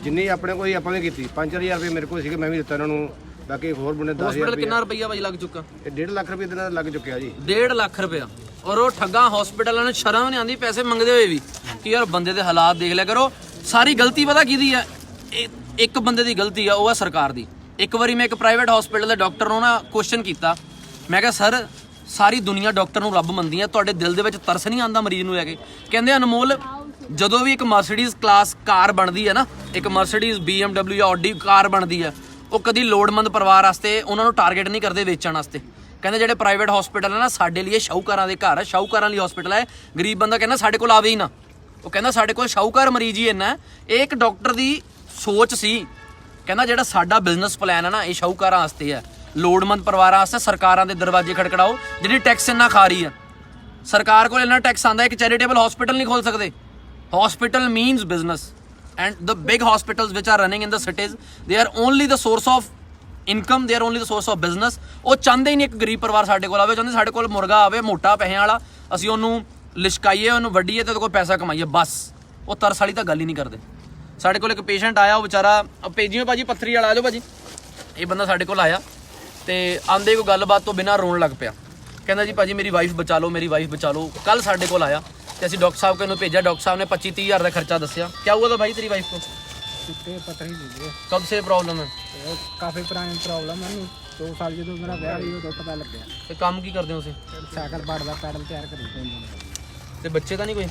ਜਿੰਨੀ ਆਪਣੇ ਕੋਈ ਆਪਾਂ ਵੀ ਕੀਤੀ। 5000 ਰੁਪਏ ਮੇਰੇ ਕੋਲ ਸੀਗੇ ਮੈਂ ਵੀ ਦਿੱਤਾ ਇਹਨਾਂ ਨੂੰ। ਬਾਕੀ ਹੋਰ ਬੰਦੇ 10000 ਹਸਪੀਟਲ ਰੁਪਏ ਕਿੰਨਾ ਰੁਪਈਆ ਭਾਜੀ ਲੱਗ ਚੁੱਕਾ? ਇਹ 1.5 ਲੱਖ ਰੁਪਏ ਦੇ ਨਾਲ ਲੱਗ ਚੁੱਕਿਆ ਜੀ। 1.5 ਲੱਖ ਰੁਪਇਆ ਔਰ ਉਹ ਠੱਗਾ ਹਸਪੀਟਲਾਂ ਨੂੰ ਸ਼ਰਮ ਨਹੀਂ ਆਉਂਦੀ ਪੈਸੇ ਮੰਗਦੇ ਹੋਏ ਵੀ। ਯਾਰ ਬੰਦੇ ਦੇ ਹਾਲਾਤ ਦੇਖ ਲਿਆ ਕਰੋ, ਸਾਰੀ ਗਲਤੀ ਪਤਾ ਕਿਹਦੀ ਹੈ ਇਹ- ਇੱਕ ਬੰਦੇ ਦੀ ਗਲਤੀ ਆ, ਉਹ ਹੈ ਸਰਕਾਰ ਦੀ। ਇੱਕ ਵਾਰੀ ਮੈਂ ਇੱਕ ਪ੍ਰਾਈਵੇਟ ਹਸਪੀਟਲ ਦੇ ਡਾਕਟਰ ਨੂੰ ਨਾ ਕੁਐਸਚਨ ਕੀਤਾ। ਮੈਂ ਕਿਹਾ, ਸਰ, ਸਾਰੀ ਦੁਨੀਆ ਡਾਕਟਰ ਨੂੰ ਰੱਬ ਮੰਨਦੀ ਹੈ ਤੁਹਾਡੇ ਦਿਲ ਦੇ ਵਿੱਚ ਤਰਸ ਨਹੀਂ ਆਉਂਦਾ ਮਰੀਜ਼ ਨੂੰ ਲੈ ਕੇ? ਕਹਿੰਦੇ, ਅਨਮੋਲ, ਜਦੋਂ ਵੀ ਇੱਕ ਮਰਸੀਡੀਜ਼ ਕਲਾਸ ਕਾਰ ਬਣਦੀ ਹੈ ਨਾ, ਇੱਕ ਮਰਸੀਡੀਜ਼ BMW ਜਾਂ ਆਡੀ ਕਾਰ ਬਣਦੀ ਹੈ ਉਹ ਕਦੀ ਲੋੜਮੰਦ ਪਰਿਵਾਰ ਵਾਸਤੇ ਉਹਨਾਂ ਨੂੰ ਟਾਰਗੇਟ ਨਹੀਂ ਕਰਦੇ ਵੇਚਣ ਵਾਸਤੇ। ਕਹਿੰਦੇ, ਜਿਹੜੇ ਪ੍ਰਾਈਵੇਟ ਹਸਪੀਟਲ ਹੈ ਨਾ, ਸਾਡੇ ਲਈ ਇਹ ਸ਼ਾਹੂਕਾਰਾਂ ਦੇ ਘਰ ਹੈ ਸ਼ਾਹੂਕਾਰਾਂ ਲਈ ਹਸਪੀਟਲ ਹੈ ਗਰੀਬ ਬੰਦਾ ਕਹਿੰਦਾ, ਸਾਡੇ ਕੋਲ ਆਵੇ ਹੀ ਨਾ। ਉਹ ਕਹਿੰਦਾ ਸਾਡੇ ਕੋਲ ਸ਼ਾਹੂਕਾਰ ਮਰੀਜ਼ ਹੀ ਇੰਨਾ ਇਹ ਇੱਕ ਡਾਕਟਰ ਦੀ ਸੋਚ ਸੀ। ਕਹਿੰਦਾ ਜਿਹੜਾ ਸਾਡਾ ਬਿਜ਼ਨਸ ਪਲਾਨ ਹੈ ਨਾ, ਇਹ ਸ਼ਾਹੂਕਾਰਾਂ ਵਾਸਤੇ ਹੈ। ਲੋੜਮੰਦ ਪਰਿਵਾਰਾਂ ਵਾਸਤੇ ਸਰਕਾਰਾਂ ਦੇ ਦਰਵਾਜ਼ੇ ਖੜਕੜਾਓ, ਜਿਹੜੀ ਟੈਕਸ ਇੰਨਾ ਖਾ ਰਹੀ ਹੈ। ਸਰਕਾਰ ਕੋਲ ਇੰਨਾ ਟੈਕਸ ਆਂਦਾ ਇੱਕ ਚੈਰੀਟੇਬਲ ਹਸਪੀਟਲ ਨਹੀਂ ਖੋਲ ਸਕਦੇ। Hospital means business and the big hospitals which are running in the cities they are only the source of income they are only the source of business ਉਹ ਚਾਹੁੰਦੇ ਹੀ ਨਹੀਂ ਇੱਕ ਗਰੀਬ ਪਰਿਵਾਰ ਸਾਡੇ ਕੋਲ ਆਵੇ ਚਾਹੁੰਦੇ ਸਾਡੇ ਕੋਲ ਮੁਰਗਾ ਆਵੇ, ਮੋਟਾ ਪੈਸਿਆਂ ਵਾਲਾ। ਅਸੀਂ ਉਹਨੂੰ ਲਿਸ਼ਕਾਈਏ ਉਹਨੂੰ ਵੱਢੀਏ ਤੇ ਕੋਈ ਪੈਸਾ ਕਮਾਈਏ ਬਸ। ਉਹ ਤਰਸ ਵਾਲੀ ਤਾਂ ਗੱਲ ਹੀ ਨਹੀਂ ਕਰਦੇ। ਸਾਡੇ ਕੋਲ ਇੱਕ ਪੇਸ਼ੈਂਟ ਆਇਆ ਉਹ ਵਿਚਾਰਾ ਭੇਜੀਓ ਭਾਜੀ ਪੱਥਰੀ ਵਾਲਾ ਆ ਜਾਓ ਭਾਜੀ। ਇਹ ਬੰਦਾ ਸਾਡੇ ਕੋਲ ਆਇਆ ਤੇ ਆਂਦੇ ਕੋਈ ਗੱਲਬਾਤ ਤੋਂ ਬਿਨਾ ਰੋਣ ਲੱਗ ਪਿਆ। ਕਹਿੰਦਾ ਜੀ ਭਾਜੀ ਮੇਰੀ ਵਾਈਫ ਬਚਾ ਲਓ ਮੇਰੀ ਵਾਈਫ ਬਚਾ ਲਓ। ਕੱਲ ਸਾਡੇ ਕੋਲ ਆਇਆ ਤੇ ਅਸੀਂ ਡਾਕਟਰ ਸਾਹਿਬ ਕੋਲ ਭੇਜਿਆ। ਡਾਕਟਰ ਸਾਹਿਬ ਨੇ 25 30000 ਦਾ ਖਰਚਾ ਦੱਸਿਆ। ਕਿਆ ਹੁਆ ਤਾਂ ਭਾਈ ਤੇਰੀ ਵਾਈਫ ਕੋ ਕਿਤੇ ਪਤਾ ਹੀ ਨਹੀਂ ਕਦ ਸੇ ਪ੍ਰੋਬਲਮ ਹੈ? ਕਾਫੀ ਪੁਰਾਣੀ ਪ੍ਰੋਬਲਮ ਹੈ ਮੈਨੂੰ 2 ਸਾਲ ਜਦੋਂ ਮੇਰਾ ਵਿਆਹ ਹੋਇਆ ਉਦੋਂ ਪਤਾ ਲੱਗਿਆ। ਤੇ ਕੰਮ ਕੀ ਕਰਦੇ ਹੋ ਤੁਸੀਂ? ਸਾਈਕਲ ਬਾੜਦਾ ਪੈਡਲ ਤਿਆਰ ਕਰੀ। ਤੇ ਬੱਚੇ ਤਾਂ ਨਹੀਂ ਕੋਈ?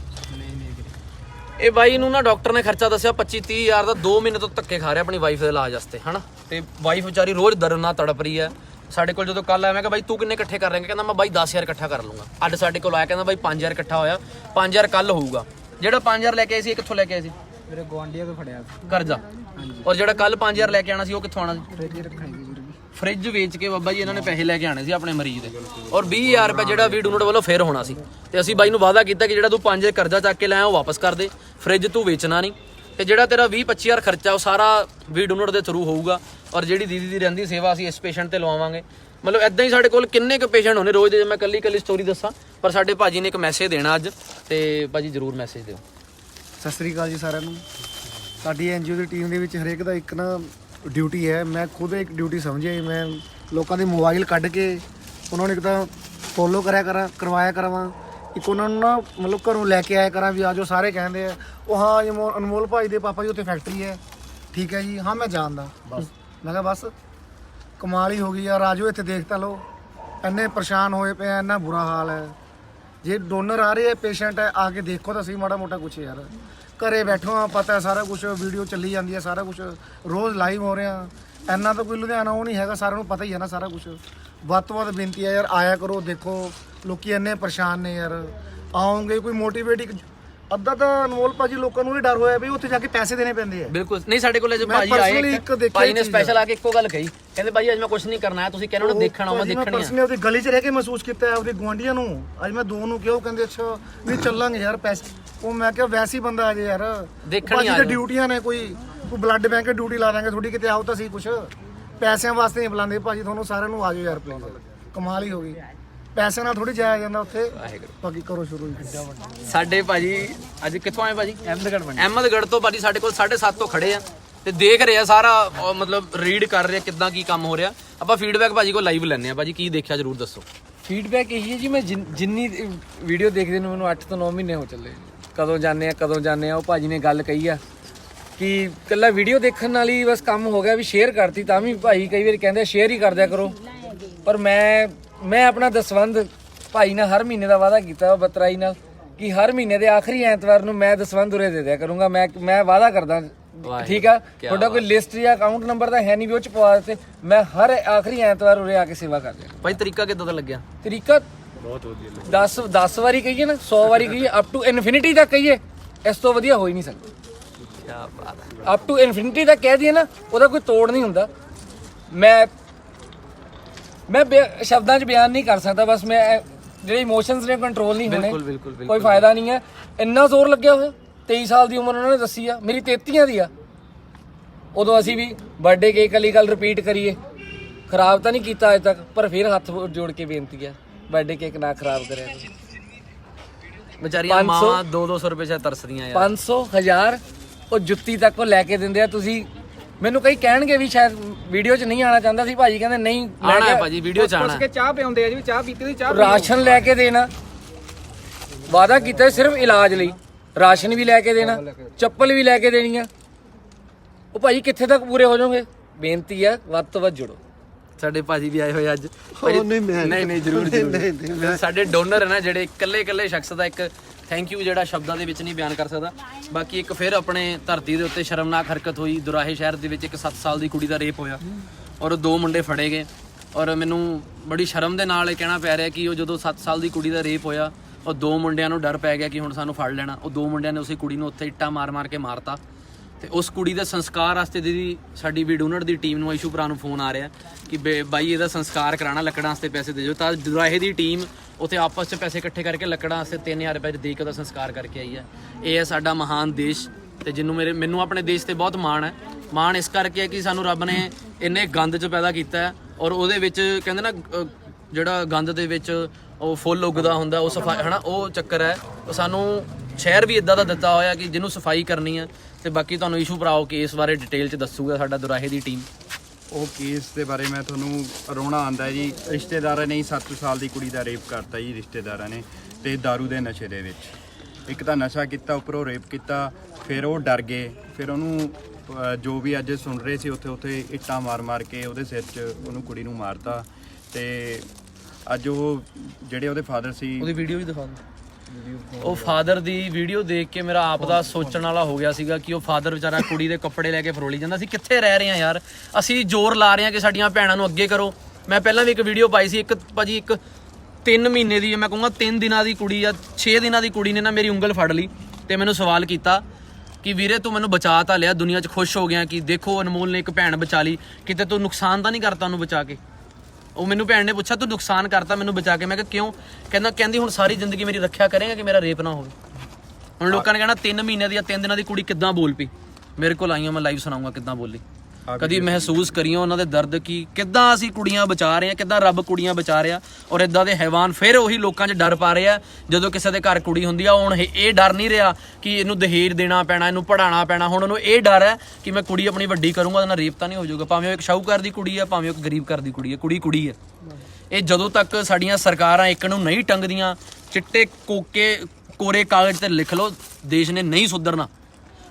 ਇਹ ਬਾਈ ਨੂੰ ਨਾ ਡਾਕਟਰ ਨੇ ਖਰਚਾ ਦੱਸਿਆ 25 30 ਹਜ਼ਾਰ ਦਾ 2 ਮਹੀਨੇ ਤੋਂ ਧੱਕੇ ਖਾ ਰਿਹਾ ਆਪਣੀ ਵਾਈਫ ਦੇ ਇਲਾਜ ਵਾਸਤੇ ਹਨਾ? ਤੇ ਵਾਈਫ ਵਿਚਾਰੀ ਰੋਜ਼ ਦਰਦ ਨਾਲ ਤੜਪ ਰਹੀ ਹੈ। ਸਾਡੇ ਕੋਲ ਜਦੋਂ ਕੱਲ ਆਇਆ ਮੈਂ ਕਿਹਾ ਬਾਈ ਤੂੰ ਕਿੰਨੇ ਇਕੱਠੇ ਕਰ ਰਹੇਂਗਾ ਕਹਿੰਦਾ ਮੈਂ ਬਾਈ 10000 ਇਕੱਠਾ ਕਰ ਲੂੰਗਾ ਅੱਜ ਸਾਡੇ ਕੋਲ ਆਇਆ ਕਹਿੰਦਾ ਬਾਈ 5000 ਇਕੱਠਾ ਹੋਇਆ 5000 ਕੱਲ ਹੋਊਗਾ। ਜਿਹੜਾ 5000 ਲੈ ਕੇ ਆਇਆ ਸੀ ਇਹ ਕਿੱਥੋਂ ਲੈ ਕੇ ਆਏ ਸੀ? ਮੇਰੇ ਗਵਾਂਡੀਆਂ ਤੋਂ ਫੜਿਆ ਕਰਜ਼ਾ ਔਰ ਜਿਹੜਾ ਕੱਲ 5000 ਲੈ ਕੇ ਆਣਾ ਸੀ ਉਹ ਕਿੱਥੋਂ ਆਣਾ ਸੀ? ਰੱਖਣੀ ਫ੍ਰਿਜ ਵੇਚ ਕੇ ਬਾਬਾ ਜੀ ਇਹਨਾਂ ਨੇ ਪੈਸੇ ਲੈ ਕੇ ਆਣੇ ਸੀ ਆਪਣੇ ਮਰੀਜ਼ ਦੇ। ਔਰ 20000 ਰੁਪਏ ਜਿਹੜਾ ਵੀ ਡੋਨਟ ਵੱਲੋਂ ਫੇਰ ਹੋਣਾ ਸੀ। ਤੇ ਅਸੀਂ ਬਾਈ ਨੂੰ ਵਾਅਦਾ ਕੀਤਾ ਕਿ ਜਿਹੜਾ ਤੂੰ 5000 ਕਰਜ਼ਾ ਚੱਕ ਕੇ ਲਾਇਆ ਉਹ ਵਾਪਸ ਕਰ ਦੇ। ਫ੍ਰਿਜ ਤੂੰ ਵੇਚਣਾ ਨਹੀਂ। ਤੇ ਜਿਹੜਾ ਤੇਰਾ 20 25000 ਖਰਚਾ, ਉਹ ਸਾਰਾ ਵੀ ਡੋਨਟ ਦੇ ਥਰੂ ਹੋਊਗਾ। ਔਰ ਜਿਹੜੀ ਦੀਦੀ ਦੀ ਰਹਿੰਦੀ ਸੇਵਾ ਅਸੀਂ ਇਸ ਪੇਸ਼ੈਂਟ ਤੇ ਲਵਾਵਾਂਗੇ। ਮਤਲਬ ਐਦਾਂ ਹੀ ਸਾਡੇ ਕੋਲ ਕਿੰਨੇ ਕੁ ਪੇਸ਼ੈਂਟ ਹੋਣੇ ਰੋਜ਼ ਦੇ, ਜੇ ਮੈਂ ਕੱਲੀ ਕੱਲੀ ਸਟੋਰੀ ਦੱਸਾਂ। ਪਰ ਸਾਡੇ ਭਾਜੀ ਨੇ ਇੱਕ ਮੈਸੇਜ ਦੇਣਾ ਅੱਜ, ਤੇ ਭਾਜੀ ਜਰੂਰ ਮੈਸੇਜ ਦਿਓ। ਸਤਿ ਸ੍ਰੀ ਅਕਾਲ ਜੀ ਸਾਰਿਆਂ ਨੂੰ। ਸਾਡੀ ਐਨਜੀਓ ਦੀ ਟੀਮ ਦੇ ਵਿੱਚ ਹਰੇਕ ਦਾ ਇੱਕ ਨਾ ਡਿਊਟੀ ਹੈ ਮੈਂ ਖੁਦ ਇੱਕ ਡਿਊਟੀ ਸਮਝਿਆ। ਮੈਂ ਲੋਕਾਂ ਦੇ ਮੋਬਾਈਲ ਕੱਢ ਕੇ ਉਹਨਾਂ ਨੂੰ ਇੱਕ ਤਾਂ ਫੋਲੋ ਕਰਿਆ ਕਰਾਂ ਕਰਵਾਇਆ ਕਰਾਵਾਂ। ਇੱਕ ਉਹਨਾਂ ਨੂੰ ਨਾ ਮਤਲਬ ਘਰੋਂ ਲੈ ਕੇ ਆਇਆ ਕਰਾਂ ਵੀ ਆਜੋ ਸਾਰੇ ਕਹਿੰਦੇ ਆ ਉਹ ਹਾਂ ਜੀ ਮੋ- ਅਨਮੋਲ ਭਾਈ ਦੇ ਪਾਪਾ ਜੀ ਉੱਥੇ ਫੈਕਟਰੀ ਹੈ। ਠੀਕ ਹੈ ਜੀ ਹਾਂ ਮੈਂ ਜਾਣਦਾ। ਬਸ। ਮੈਂ ਕਿਹਾ ਬਸ ਕਮਾਲ ਹੀ ਹੋ ਗਈ ਯਾਰ ਆਜੋ ਇੱਥੇ ਦੇਖ ਤਾਂ ਲਓ। ਇੰਨੇ ਪਰੇਸ਼ਾਨ ਹੋਏ ਪਏ ਆ ਇੰਨਾ ਬੁਰਾ ਹਾਲ ਹੈ। ਜੇ ਡੋਨਰ ਆ ਰਹੇ ਹੈ ਪੇਸ਼ੈਂਟ ਹੈ ਆ ਕੇ ਦੇਖੋ ਤਾਂ ਸਹੀ ਮਾੜਾ ਮੋਟਾ ਕੁਛ ਯਾਰ। ਘਰੇ ਬੈਠੋ ਆ ਪਤਾ ਸਾਰਾ ਕੁਝ ਵੀਡੀਓ ਚੱਲੀ ਜਾਂਦੀ ਹੈ ਸਾਰਾ ਕੁਝ ਰੋਜ਼ ਲਾਈਵ ਹੋ ਰਿਹਾ ਇੰਨਾ ਤਾਂ ਕੋਈ ਲੁਧਿਆਣਾ ਉਹ ਨਹੀਂ ਹੈਗਾ ਸਾਰਿਆਂ ਨੂੰ ਪਤਾ ਹੀ ਹੈ ਨਾ ਸਾਰਾ ਕੁਝ ਵੱਧ ਤੋਂ ਵੱਧ ਬੇਨਤੀ ਹੈ ਯਾਰ ਆਇਆ ਕਰੋ ਦੇਖੋ। ਲੋਕੀ ਇੰਨੇ ਪਰੇਸ਼ਾਨ ਨੇ ਯਾਰ। ਆਉਂਗੇ ਕੋਈ ਮੋਟੀਵੇਟ ਇੱਕ ਅੱਧਾ ਤਾਂ ਅਨਮੋਲ ਭਾਜੀ ਲੋਕਾਂ ਨੂੰ ਵੀ ਡਰ ਹੋਇਆ ਵੀ ਉੱਥੇ ਜਾ ਕੇ ਪੈਸੇ ਦੇਣੇ ਪੈਂਦੇ ਆ। ਬਿਲਕੁਲ। ਨਹੀਂ ਸਾਡੇ ਕੋਲ ਜੇ ਭਾਜੀ ਆਏ ਭਾਜੀ ਨੇ ਸਪੈਸ਼ਲ ਆ। ਕੇ ਇੱਕੋ ਗੱਲ ਕਹੀ। ਕਹਿੰਦੇ ਭਾਜੀ ਅੱਜ ਮੈਂ ਕੁਝ ਨਹੀਂ ਕਰਨਾ ਹੈ ਤੁਸੀਂ ਕਹਿੰਦੇ ਹੋ ਦੇਖਣਾ ਭਾਜੀ, ਦੇਖਣੀ ਹੈ personally ਉਹਦੀ ਗਲੀ 'ਚ ਰਹਿ ਕੇ ਮਹਿਸੂਸ ਕੀਤਾ ਹੈ ਉਹਦੇ ਗੁਆਂਢੀਆਂ ਨੂੰ। ਅੱਜ ਮੈਂ ਦੋ ਨੂੰ ਕਿਹਾ ਉਹ ਕਹਿੰਦੇ ਅੱਛਾ ਵੀ ਚੱਲਾਂਗੇ ਯਾਰ ਪੈਸੇ ਉਹ ਮੈਂ ਕਿਹਾ ਵੈਸੇ ਹੀ ਬੰਦਾ ਆ ਜੇ ਯਾਰ। ਦੇਖਣ ਹੀ ਆ ਤੇ। ਡਿਊਟੀਆਂ ਨੇ ਕੋਈ। ਕੋਈ ਬਲੱਡ ਬੈਂਕ ਡਿਊਟੀ ਲਾ ਦਾਂਗੇ ਥੋੜੀ ਕਿਤੇ ਆਓ ਤਾਂ ਸਹੀ ਕੁਛ। ਪੈਸਿਆਂ ਵਾਸਤੇ ਨਹੀਂ ਬੁਲਾਉਂਦੇ ਭਾਜੀ ਤੁਹਾਨੂੰ ਸਾਰਿਆਂ ਨੂੰ ਆ ਜਾਓ ਯਾਰ ਪਲੀਜ਼ ਕਮਾਲ ਹੀ ਹੋ ਗਈ। ਪੈਸਿਆਂ ਨਾਲ ਥੋੜੀ ਜਾਇਆ ਜਾਂਦਾ ਉੱਥੇ। ਬਾਕੀ ਕਰੋ ਸ਼ੁਰੂ ਹੀ ਸਾਡੇ ਭਾਜੀ ਅੱਜ ਕਿੱਥੋਂ ਆਏ ਭਾਜੀ? ਅਹਿਮਦਗੜ੍ਹ ਅਹਿਮਦਗੜ੍ਹ ਤੋਂ ਭਾਜੀ ਸਾਡੇ ਕੋਲ 7:30 ਤੋਂ ਖੜੇ ਆ। ਤੇ ਦੇਖ ਰਹੇ ਆ ਸਾਰਾ ਮਤਲਬ ਰੀਡ ਕਰ ਰਹੇ ਆ ਕਿੱਦਾਂ ਕੀ ਕੰਮ ਹੋ ਰਿਹਾ। ਆਪਾਂ ਫੀਡਬੈਕ ਭਾਜੀ ਕੋਲ ਲਾਈਵ ਲੈਣੇ ਆ। ਭਾਜੀ ਕੀ ਦੇਖਿਆ ਜਰੂਰ ਦੱਸੋ। ਫੀਡਬੈਕ ਇਹੀ ਹੈ ਜੀ ਮੈਂ ਜਿਨ- ਜਿੰਨੀ ਵੀਡੀਓ ਦੇਖਦੇ ਨੂੰ ਮੈਨੂੰ 8 ਤੋਂ 9 ਮਹੀਨੇ ਹੋ ਚੱਲੇ ਕਦੋਂ ਜਾਂਦੇ ਆ ਕਦੋਂ ਜਾਂਦੇ ਆ ਉਹ ਭਾਜੀ ਨੇ ਗੱਲ ਕਹੀ ਆ ਕਿ ਕੱਲਾ ਵੀਡੀਓ ਦੇਖਣ ਨਾਲ ਹੀ ਬਸ ਕੰਮ ਹੋ ਗਿਆ ਵੀ ਸ਼ੇਅਰ ਕਰਤੀ ਤਾਂ ਵੀ ਭਾਈ ਕਈ ਵਾਰ ਕਹਿੰਦੇ ਸ਼ੇਅਰ ਹੀ ਕਰ ਦਿਆ ਕਰੋ। ਪਰ ਮੈਂ ਮੈਂ ਆਪਣਾ ਦਸਵੰਧ ਭਾਈ ਨਾਲ ਹਰ ਮਹੀਨੇ ਦਾ ਵਾਅਦਾ ਕੀਤਾ ਬਤਰਾਈ ਨਾਲ ਕਿ ਹਰ ਮਹੀਨੇ ਦੇ ਆਖਰੀ ਐਤਵਾਰ ਨੂੰ ਮੈਂ ਦਸਵੰਧ ਉਰੇ ਦੇ ਦਿਆ ਕਰੂੰਗਾ ਮੈਂ ਮੈਂ ਵਾਅਦਾ ਕਰਦਾ ਠੀਕ ਆ? ਤੁਹਾਡਾ ਕੋਈ ਲਿਸਟ ਜਾਂ ਅਕਾਊਂਟ ਨੰਬਰ ਤਾਂ ਹੈ ਨਹੀਂ ਵੀ ਉਹ ਚ ਪਵਾ ਦਿੱਤੇ ਮੈਂ ਹਰ ਆਖਰੀ ਐਤਵਾਰ ਉਰੇ ਆ ਕੇ ਸੇਵਾ ਕਰ ਦਿਆ ਭਾਈ ਤਰੀਕਾ ਕਿੱਦਾਂ ਦਾ ਲੱਗਿਆ? ਤਰੀਕਾ ਬਹੁਤ ਵਧੀਆ 10 10 ਵਾਰੀ ਕਹੀਏ ਨਾ 100 ਵਾਰੀ ਕਹੀਏ ਅਪ ਟੂ ਇਨਫਿਨਿਟੀ ਤੱਕ ਕਹੀਏ ਇਸ ਤੋਂ ਵਧੀਆ ਹੋ ਹੀ ਨਹੀਂ ਸਕਦਾ। ਕੀ ਬਾਤ ਹੈ। ਅਪ ਟੂ ਇਨਫਿਨਿਟੀ ਤੱਕ ਕਹਿ ਦਈਏ ਨਾ ਉਹਦਾ ਕੋਈ ਤੋੜ ਨਹੀਂ ਹੁੰਦਾ। ਮੈਂ ਮੈਂ ਸ਼ਬਦਾਂ 'ਚ ਬਿਆਨ ਨਹੀਂ ਕਰ ਸਕਦਾ ਬਸ ਮੈਂ ਜਿਹੜੇ ਇਮੋਸ਼ਨਸ ਨੇ ਕੰਟਰੋਲ ਨਹੀਂ ਹੋਣੇ। ਬਿਲਕੁਲ, ਬਿਲਕੁਲ, ਬਿਲਕੁਲ। ਕੋਈ ਫਾਇਦਾ ਨਹੀਂ ਹੈ। ਇੰਨਾ ਜ਼ੋਰ ਲੱਗਿਆ ਹੋਇਆ 23 ਸਾਲ ਦੀ ਉਮਰ ਉਹਨਾਂ ਨੇ ਦੱਸੀ ਆ ਮੇਰੀ 33 ਦੀ ਆ। ਉਦੋਂ ਅਸੀਂ ਵੀ ਬਰਥਡੇ ਕੇਕ ਵਾਲੀ ਗੱਲ ਰਿਪੀਟ ਕਰੀਏ। ਖਰਾਬ ਤਾਂ ਨਹੀਂ ਕੀਤਾ ਅਜੇ ਤੱਕ ਪਰ ਫਿਰ ਹੱਥ ਜੋੜ ਕੇ ਬੇਨਤੀ ਹੈ ਬਰਥਡੇ ਕੇਕ ਨਾ ਖਰਾਬ ਕਰਿਆ ਕਰੋ। ਵਿਚਾਰੀਆਂ ਪੰਜ ਸੌ- ਮਾਵਾਂ 2-200 ਰੁਪਏ ਚ ਤਰਸਦੀਆਂ ਯਾਰ। 500 1000 ਉਹ ਜੁੱਤੀ ਤੱਕ ਉਹ ਲੈ ਕੇ ਦਿੰਦੇ ਆ। ਤੁਸੀਂ ਮੈਨੂੰ ਕਈ ਕਹਿਣਗੇ ਵੀ ਸ਼ਾਇਦ ਵੀਡੀਓ 'ਚ ਨਹੀਂ ਆਣਾ ਚਾਹੁੰਦਾ ਸੀ ਭਾਜੀ ਕਹਿੰਦੇ ਨਹੀਂ ਮੈਂ ਆਣਾ ਹੈ ਕਿਹਾ, ਭਾਜੀ ਵੀਡੀਓ ਚ ਆਣਾ ਪੁੱਛ ਕੇ ਚਾਹ ਪਿਆਉਂਦੇ ਆ ਜੀ ਚਾਹ ਪੀਤੀ ਦੀ ਚਾਹ ਰਾਸ਼ਨ ਲੈ ਕੇ ਦੇਣਾ। ਵਾਦਾ ਕੀਤਾ ਸੀ ਸਿਰਫ ਇਲਾਜ ਲਈ। ਰਾਸ਼ਨ ਵੀ ਲੈ ਕੇ ਦੇਣਾ ਚੱਪਲ ਵੀ ਲੈ ਕੇ ਦੇਣੀ ਆ। ਉਹ ਭਾਜੀ ਕਿੱਥੇ ਤੱਕ ਪੂਰੇ ਹੋ ਜਾਓਗੇ ਬੇਨਤੀ ਆ ਵੱਧ ਤੋਂ ਵੱਧ ਜੁੜੋ। ਸਾਡੇ ਭਾਜੀ ਵੀ ਆਏ ਹੋਏ ਅੱਜ। ਨਹੀਂ ਨਹੀਂ ਨਹੀਂ ਜ਼ਰੂਰ ਜ਼ਰੂਰ। ਸਾਡੇ ਡੋਨਰ ਹੈ ਨਾ ਜਿਹੜੇ ਇਕੱਲੇ ਇਕੱਲੇ ਸ਼ਖਸ ਦਾ ਇੱਕ ਥੈਂਕ ਯੂ ਜਿਹੜਾ ਸ਼ਬਦਾਂ ਦੇ ਵਿੱਚ ਨਹੀਂ ਬਿਆਨ ਕਰ ਸਕਦਾ। ਬਾਕੀ ਇੱਕ ਫਿਰ ਆਪਣੇ ਧਰਤੀ ਦੇ ਉੱਤੇ ਸ਼ਰਮਨਾਕ ਹਰਕਤ ਹੋਈ। ਦੁਰਾਹੇ ਸ਼ਹਿਰ ਦੇ ਵਿੱਚ ਇੱਕ 7 ਸਾਲ ਦੀ ਕੁੜੀ ਦਾ ਰੇਪ ਹੋਇਆ ਔਰ ਦੋ ਮੁੰਡੇ ਫੜੇ ਗਏ ਔਰ ਮੈਨੂੰ ਬੜੀ ਸ਼ਰਮ ਦੇ ਨਾਲ ਇਹ ਕਹਿਣਾ ਪੈ ਰਿਹਾ ਕਿ ਉਹ ਜਦੋਂ 7 ਸਾਲ ਦੀ ਕੁੜੀ ਦਾ ਰੇਪ ਹੋਇਆ ਉਹ ਦੋ ਮੁੰਡਿਆਂ ਨੂੰ ਡਰ ਪੈ ਗਿਆ ਕਿ ਹੁਣ ਸਾਨੂੰ ਫੜ ਲੈਣਾ। ਉਹ ਦੋ ਮੁੰਡਿਆਂ ਨੇ ਉਸੇ ਕੁੜੀ ਨੂੰ ਉੱਥੇ ਇੱਟਾਂ ਮਾਰ-ਮਾਰ ਕੇ ਮਾਰਤਾ। ਤੇ ਉਸ ਕੁੜੀ ਦੇ ਸੰਸਕਾਰ ਵਾਸਤੇ ਦੀਦੀ ਸਾਡੀ ਵੀਡੂਨਟ ਦੀ ਟੀਮ ਨੂੰ ਇਸ਼ੂ ਭਰਾ ਨੂੰ ਫੋਨ ਆ ਰਿਹਾ ਕਿ ਬੇ- ਬਾਈ ਇਹਦਾ ਸੰਸਕਾਰ ਕਰਾਣਾ ਲੱਕੜਾਂ ਵਾਸਤੇ ਪੈਸੇ ਦੇ ਦਿਓ। ਤਾਂ ਦੁਰਾਹੇ ਦੀ ਟੀਮ ਉੱਥੇ ਆਪਸ 'ਚ ਪੈਸੇ ਇਕੱਠੇ ਕਰਕੇ ਲੱਕੜਾਂ ਵਾਸਤੇ 3000 ਰੁਪਏ ਦੇ ਕੇ ਉਹਦਾ ਸੰਸਕਾਰ ਕਰਕੇ ਆਈ ਹੈ। ਇਹ ਹੈ ਸਾਡਾ ਮਹਾਨ ਦੇਸ਼ ਤੇ ਜਿਹਨੂੰ ਮੇਰੇ ਮੈਨੂੰ ਆਪਣੇ ਦੇਸ਼ ਤੇ ਬਹੁਤ ਮਾਣ ਹੈ। ਮਾਣ ਇਸ ਕਰਕੇ ਹੈ ਕਿ ਸਾਨੂੰ ਰੱਬ ਨੇ ਇੰਨੇ ਗੰਦ 'ਚ ਪੈਦਾ ਕੀਤਾ ਹੈ ਔਰ ਉਹਦੇ ਵਿੱਚ ਕਹਿੰਦੇ ਨਾ ਜਿਹੜਾ ਗੰਦ ਦੇ ਵਿੱਚ ਉਹ ਫੁੱਲ ਉੱਗਦਾ ਹੁੰਦਾ, ਉਹ ਸਫ਼ਾਈ ਹਨਾ, ਉਹ ਚੱਕਰ ਹੈ। ਉਹ ਸਾਨੂੰ ਸ਼ਹਿਰ ਵੀ ਇਦਾਂ ਦਾ ਦਿੱਤਾ ਹੋਇਆ ਕਿ ਜਿਹਨੂੰ ਸਫ਼ਾਈ ਕਰਨੀ ਹੈ। ਤੇ ਬਾਕੀ ਤੁਹਾਨੂੰ ਇਸ਼ੂ ਭਰਾਓ ਕਿ ਇਸ ਬਾਰੇ ਡਿਟੇਲ 'ਚ ਦੱਸੂਗਾ ਸਾਡਾ ਦੁਰਾਹੇ ਦੀ ਟੀਮ ਉਹ ਕੇਸ ਦੇ ਬਾਰੇ ਮੈਂ ਤੁਹਾਨੂੰ ਰੋਣਾ ਆਂਦਾ ਜੀ। ਰਿਸ਼ਤੇਦਾਰਾਂ ਨੇ 7 ਸਾਲ ਦੀ ਕੁੜੀ ਦਾ ਰੇਪ ਕਰਤਾ ਜੀ ਰਿਸ਼ਤੇਦਾਰਾਂ ਨੇ ਤੇ दारू ਦੇ ਨਸ਼ੇ ਦੇ ਵਿੱਚ। ਇੱਕ ਤਾਂ ਨਸ਼ਾ ਕੀਤਾ ਉੱਪਰੋਂ ਰੇਪ ਕੀਤਾ ਫਿਰ ਉਹ ਡਰ ਗਏ ਫਿਰ ਉਹਨੂੰ ਅਹ, ਜੋ ਵੀ ਅੱਜ ਸੁਣ ਰਹੇ ਸੀ ਉੱਥੇ ਉੱਥੇ ਇੱਟਾਂ ਮਾਰ-ਮਾਰ ਕੇ ਉਹਦੇ ਸਿਰ 'ਚ ਉਹਨੂੰ ਕੁੜੀ ਨੂੰ ਮਾਰਤਾ ਤੇ ਅੱਜ ਉਹ ਜਿਹੜੇ ਉਹਦੇ ਫਾਦਰ ਸੀ ਉਹਦੀ ਵੀਡੀਓ ਵੀ ਦਿਖਾ ਦਿਓ ਉਹ ਫਾਦਰ ਦੀ ਵੀਡੀਓ ਦੇਖ ਕੇ ਮੇਰਾ ਆਪ ਦਾ ਸੋਚਣ ਵਾਲਾ ਹੋ ਗਿਆ ਸੀਗਾ ਕਿ ਉਹ ਫਾਦਰ ਵਿਚਾਰਾ ਕੁੜੀ ਦੇ ਕੱਪੜੇ ਲੈ ਕੇ ਫਰੋਲੀ ਜਾਂਦਾ। ਸੀ ਕਿੱਥੇ ਰਹਿ ਰਹੇ ਆ ਯਾਰ? ਅਸੀਂ ਜ਼ੋਰ ਲਾ ਰਹੇ ਆ ਕਿ ਸਾਡੀਆਂ ਭੈਣਾਂ ਨੂੰ ਅੱਗੇ ਕਰੋ। ਮੈਂ ਪਹਿਲਾਂ ਵੀ ਇੱਕ ਵੀਡੀਓ ਪਾਈ ਸੀ, ਇੱਕ ਭਾਜੀ ਇੱਕ 3 ਮਹੀਨੇ ਦੀ, ਮੈਂ ਕਹੂੰਗਾ 3 ਦਿਨਾਂ ਦੀ ਕੁੜੀ ਜਾਂ 6 ਦਿਨਾਂ ਦੀ ਕੁੜੀ ਨੇ ਨਾ ਮੇਰੀ ਉਂਗਲ ਫੜ ਲਈ ਤੇ ਮੈਨੂੰ ਸਵਾਲ ਕੀਤਾ ਕਿ ਵੀਰੇ ਤੂੰ ਮੈਨੂੰ ਬਚਾ ਤਾਂ ਲਿਆ, ਦੁਨੀਆ 'ਚ ਖੁਸ਼ ਹੋ ਗਿਆ ਕਿ ਦੇਖੋ ਅਨਮੋਲ ਨੇ ਇੱਕ ਭੈਣ ਬਚਾ ਲਈ, ਕਿਤੇ ਤੂੰ ਨੁਕਸਾਨ ਤਾਂ ਨਹੀਂ ਕਰਤਾ ਉਹਨੂੰ ਬਚਾ ਕੇ? ਉਹ ਮੈਨੂੰ ਭੈਣ ਨੇ ਪੁੱਛਿਆ, ਤੂੰ ਨੁਕਸਾਨ ਕਰਤਾ ਮੈਨੂੰ ਬਚਾ ਕੇ। ਮੈਂ ਕਿਹਾ, ਕਿਉਂ? ਕਹਿੰਦਾ, ਕਹਿੰਦੀ ਹੁਣ ਸਾਰੀ ਜ਼ਿੰਦਗੀ ਮੇਰੀ ਰੱਖਿਆ ਕਰੇਗਾ ਕਿ ਮੇਰਾ ਰੇਪ ਨਾ ਹੋਵੇ। ਹੁਣ ਲੋਕਾਂ ਨੇ ਕਹਿਣਾ 3 ਮਹੀਨੇ ਦੀ ਜਾਂ 3 ਦਿਨਾਂ ਦੀ ਕੁੜੀ ਕਿੱਦਾਂ ਬੋਲ ਪਈ? ਮੇਰੇ ਕੋਲ ਆਈਆਂ, ਮੈਂ ਲਾਈਵ ਸੁਣਾਉਂਗਾ ਕਿੱਦਾਂ ਬੋਲੀ। ਕਦੀ ਮਹਿਸੂਸ ਕਰੀਓ ਉਹਨਾਂ ਦੇ ਦਰਦ ਕੀ ਕਿੱਦਾਂ ਅਸੀਂ ਕੁੜੀਆਂ ਬਚਾ ਰਹੇ ਹਾਂ ਕਿੱਦਾਂ ਰੱਬ ਕੁੜੀਆਂ ਬਚਾ ਰਿਹਾ। ਔਰ ਇਦਾਂ ਦੇ ਹੈਵਾਨ ਫਿਰ ਉਹੀ ਲੋਕਾਂ 'ਚ ਡਰ ਪਾ ਰਹੇ ਆ ਜਦੋਂ ਕਿਸੇ ਦੇ ਘਰ ਕੁੜੀ ਹੁੰਦੀ ਆ ਹੁਣ ਇਹ ਡਰ ਨਹੀਂ ਰਿਹਾ ਕਿ ਇਹਨੂੰ ਦਹੇਜ ਦੇਣਾ ਪੈਣਾ ਇਹਨੂੰ ਪੜਾਉਣਾ ਪੈਣਾ। ਹੁਣ ਉਹਨੂੰ ਇਹ ਡਰ ਹੈ ਕਿ ਮੈਂ ਕੁੜੀ ਆਪਣੀ ਵੱਡੀ ਕਰੂੰਗਾ ਉਹਦੇ ਨਾਲ ਰੇਪ ਤਾਂ ਨਹੀਂ ਹੋ ਜਾਊਗਾ। ਭਾਵੇਂ ਉਹ ਇੱਕ ਸ਼ਾਹੂਕਾਰ ਦੀ ਕੁੜੀ ਹੈ ਭਾਵੇਂ ਉਹ ਇੱਕ ਗਰੀਬ ਘਰ ਦੀ ਕੁੜੀ ਹੈ ਕੁੜੀ ਕੁੜੀ ਹੈ ਇਹ ਜਦੋਂ ਤੱਕ ਸਾਡੀਆਂ ਸਰਕਾਰਾਂ ਇੱਕ ਨੂੰ ਨਹੀਂ ਟੰਗਦੀਆਂ ਚਿੱਟੇ ਕੋਕੇ ਕੋਰੇ ਕਾਗਜ਼ ਤੇ ਲਿਖ ਲਓ ਦੇਸ਼ ਨੇ ਨਹੀਂ ਸੁਧਰਨਾ।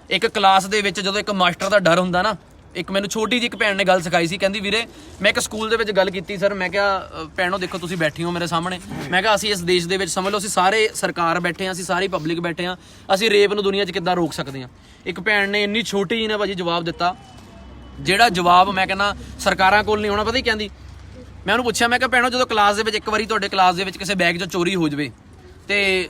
ਇੱਕ ਕਲਾਸ ਦੇ ਵਿੱਚ ਜਦੋਂ ਇੱਕ ਮਾਸਟਰ ਦਾ ਡਰ ਹੁੰਦਾ ਨਾ ਇੱਕ ਮੈਨੂੰ ਛੋਟੀ ਜਿਹੀ ਇੱਕ ਭੈਣ ਨੇ ਗੱਲ ਸਿਖਾਈ ਸੀ, ਕਹਿੰਦੀ ਵੀਰੇ, ਮੈਂ ਇੱਕ ਸਕੂਲ ਦੇ ਵਿੱਚ ਗੱਲ ਕੀਤੀ ਸਰ, ਮੈਂ ਕਿਹਾ ਭੈਣੋ ਦੇਖੋ ਤੁਸੀਂ ਬੈਠੀ ਹੋ ਮੇਰੇ ਸਾਹਮਣੇ। ਮੈਂ ਕਿਹਾ, ਅਸੀਂ ਇਸ ਦੇਸ਼ ਦੇ ਵਿੱਚ ਸਮਝ ਲਓ, ਅਸੀਂ ਸਾਰੇ ਸਰਕਾਰ ਬੈਠੇ ਹਾਂ, ਅਸੀਂ ਸਾਰੀ ਪਬਲਿਕ ਬੈਠੇ ਹਾਂ, ਅਸੀਂ ਰੇਪ ਨੂੰ ਦੁਨੀਆ 'ਚ ਕਿੱਦਾਂ ਰੋਕ ਸਕਦੇ ਹਾਂ? ਇੱਕ ਭੈਣ ਨੇ ਇੰਨੀ ਛੋਟੀ ਜਿਹੀ ਨੇ ਭਾਜੀ ਜਵਾਬ ਦਿੱਤਾ। ਜਿਹੜਾ ਜਵਾਬ ਮੈਂ ਕਹਿੰਦਾ, ਸਰਕਾਰਾਂ ਕੋਲ ਨਹੀਂ ਹੋਣਾ ਪਤਾ ਹੀ ਕਹਿੰਦੀ? ਮੈਂ ਉਹਨੂੰ ਪੁੱਛਿਆ, ਮੈਂ ਕਿਹਾ, ਭੈਣੋ ਜਦੋਂ ਕਲਾਸ ਦੇ ਵਿੱਚ, ਇੱਕ ਵਾਰੀ ਤੁਹਾਡੇ ਕਲਾਸ ਦੇ ਵਿੱਚ ਕਿਸੇ ਬੈਗ 'ਚੋਂ ਚੋਰੀ ਹੋ ਜਾਵੇ, ਤੇ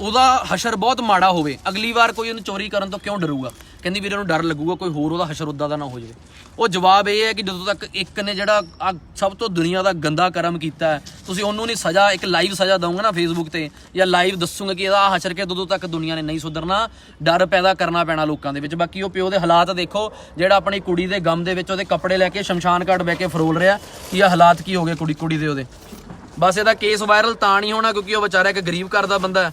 ਉਹਦਾ ਹਸ਼ਰ ਬਹੁਤ ਮਾੜਾ ਹੋਵੇ, ਅਗਲੀ ਵਾਰ ਕੋਈ ਉਹਨੂੰ ਚੋਰੀ ਕਰਨ ਤੋਂ ਕਿਉਂ ਡਰੂਗਾ? ਕਹਿੰਦੀ ਵੀਰੇ ਨੂੰ ਡਰ ਲੱਗੂਗਾ, ਕੋਈ ਹੋਰ ਉਹਦਾ ਹਸ਼ਰ ਉਦਾਂ ਦਾ ਨਾ ਹੋ ਜਾਵੇ। ਉਹ ਜਵਾਬ ਇਹ ਹੈ ਕਿ ਜਦੋਂ ਤੱਕ ਇੱਕ ਨੇ ਜਿਹੜਾ ਆ ਸਭ ਤੋਂ ਦੁਨੀਆ ਦਾ ਗੰਦਾ ਕਰਮ ਕੀਤਾ ਹੈ, ਤੁਸੀਂ ਉਹਨੂੰ ਨਹੀਂ ਸਜ਼ਾ, ਇੱਕ ਲਾਈਵ ਸਜ਼ਾ ਦਊਂਗਾ ਨਾ ਫੇਸਬੁੱਕ ਤੇ, ਜਾਂ ਲਾਈਵ ਦੱਸੂਗਾ ਕਿ ਇਹਦਾ ਆਹ ਹਸ਼ਰ ਕੇ ਉਦੋਂ ਤੱਕ ਦੁਨੀਆ ਨੇ ਨਹੀਂ ਸੁਧਰਨਾ, ਡਰ ਪੈਦਾ ਕਰਨਾ ਪੈਣਾ ਲੋਕਾਂ ਦੇ ਵਿੱਚ। ਬਾਕੀ ਉਹ ਪਿਓ ਦੇ ਹਾਲਾਤ ਦੇਖੋ, ਜਿਹੜਾ ਆਪਣੀ ਕੁੜੀ ਦੇ ਗਮ ਦੇ ਵਿੱਚ ਉਹਦੇ ਕੱਪੜੇ ਲੈ ਕੇ ਸ਼ਮਸ਼ਾਨ ਘਾਟ ਬਹਿ ਕੇ ਫਰੋਲ ਰਿਹਾ, ਕਿ ਇਹ ਹਾਲਾਤ ਕੀ ਹੋ ਗਏ ਕੁੜੀ ਕੁੜੀ ਦੇ ਉਹਦੇ? ਬਸ ਇਹਦਾ ਕੇਸ ਵਾਇਰਲ ਤਾਂ ਨਹੀਂ ਹੋਣਾ, ਕਿਉਂਕਿ ਉਹ ਵਿਚਾਰਾ ਇੱਕ ਗਰੀਬ ਘਰ ਦਾ ਬੰਦਾ ਹੈ।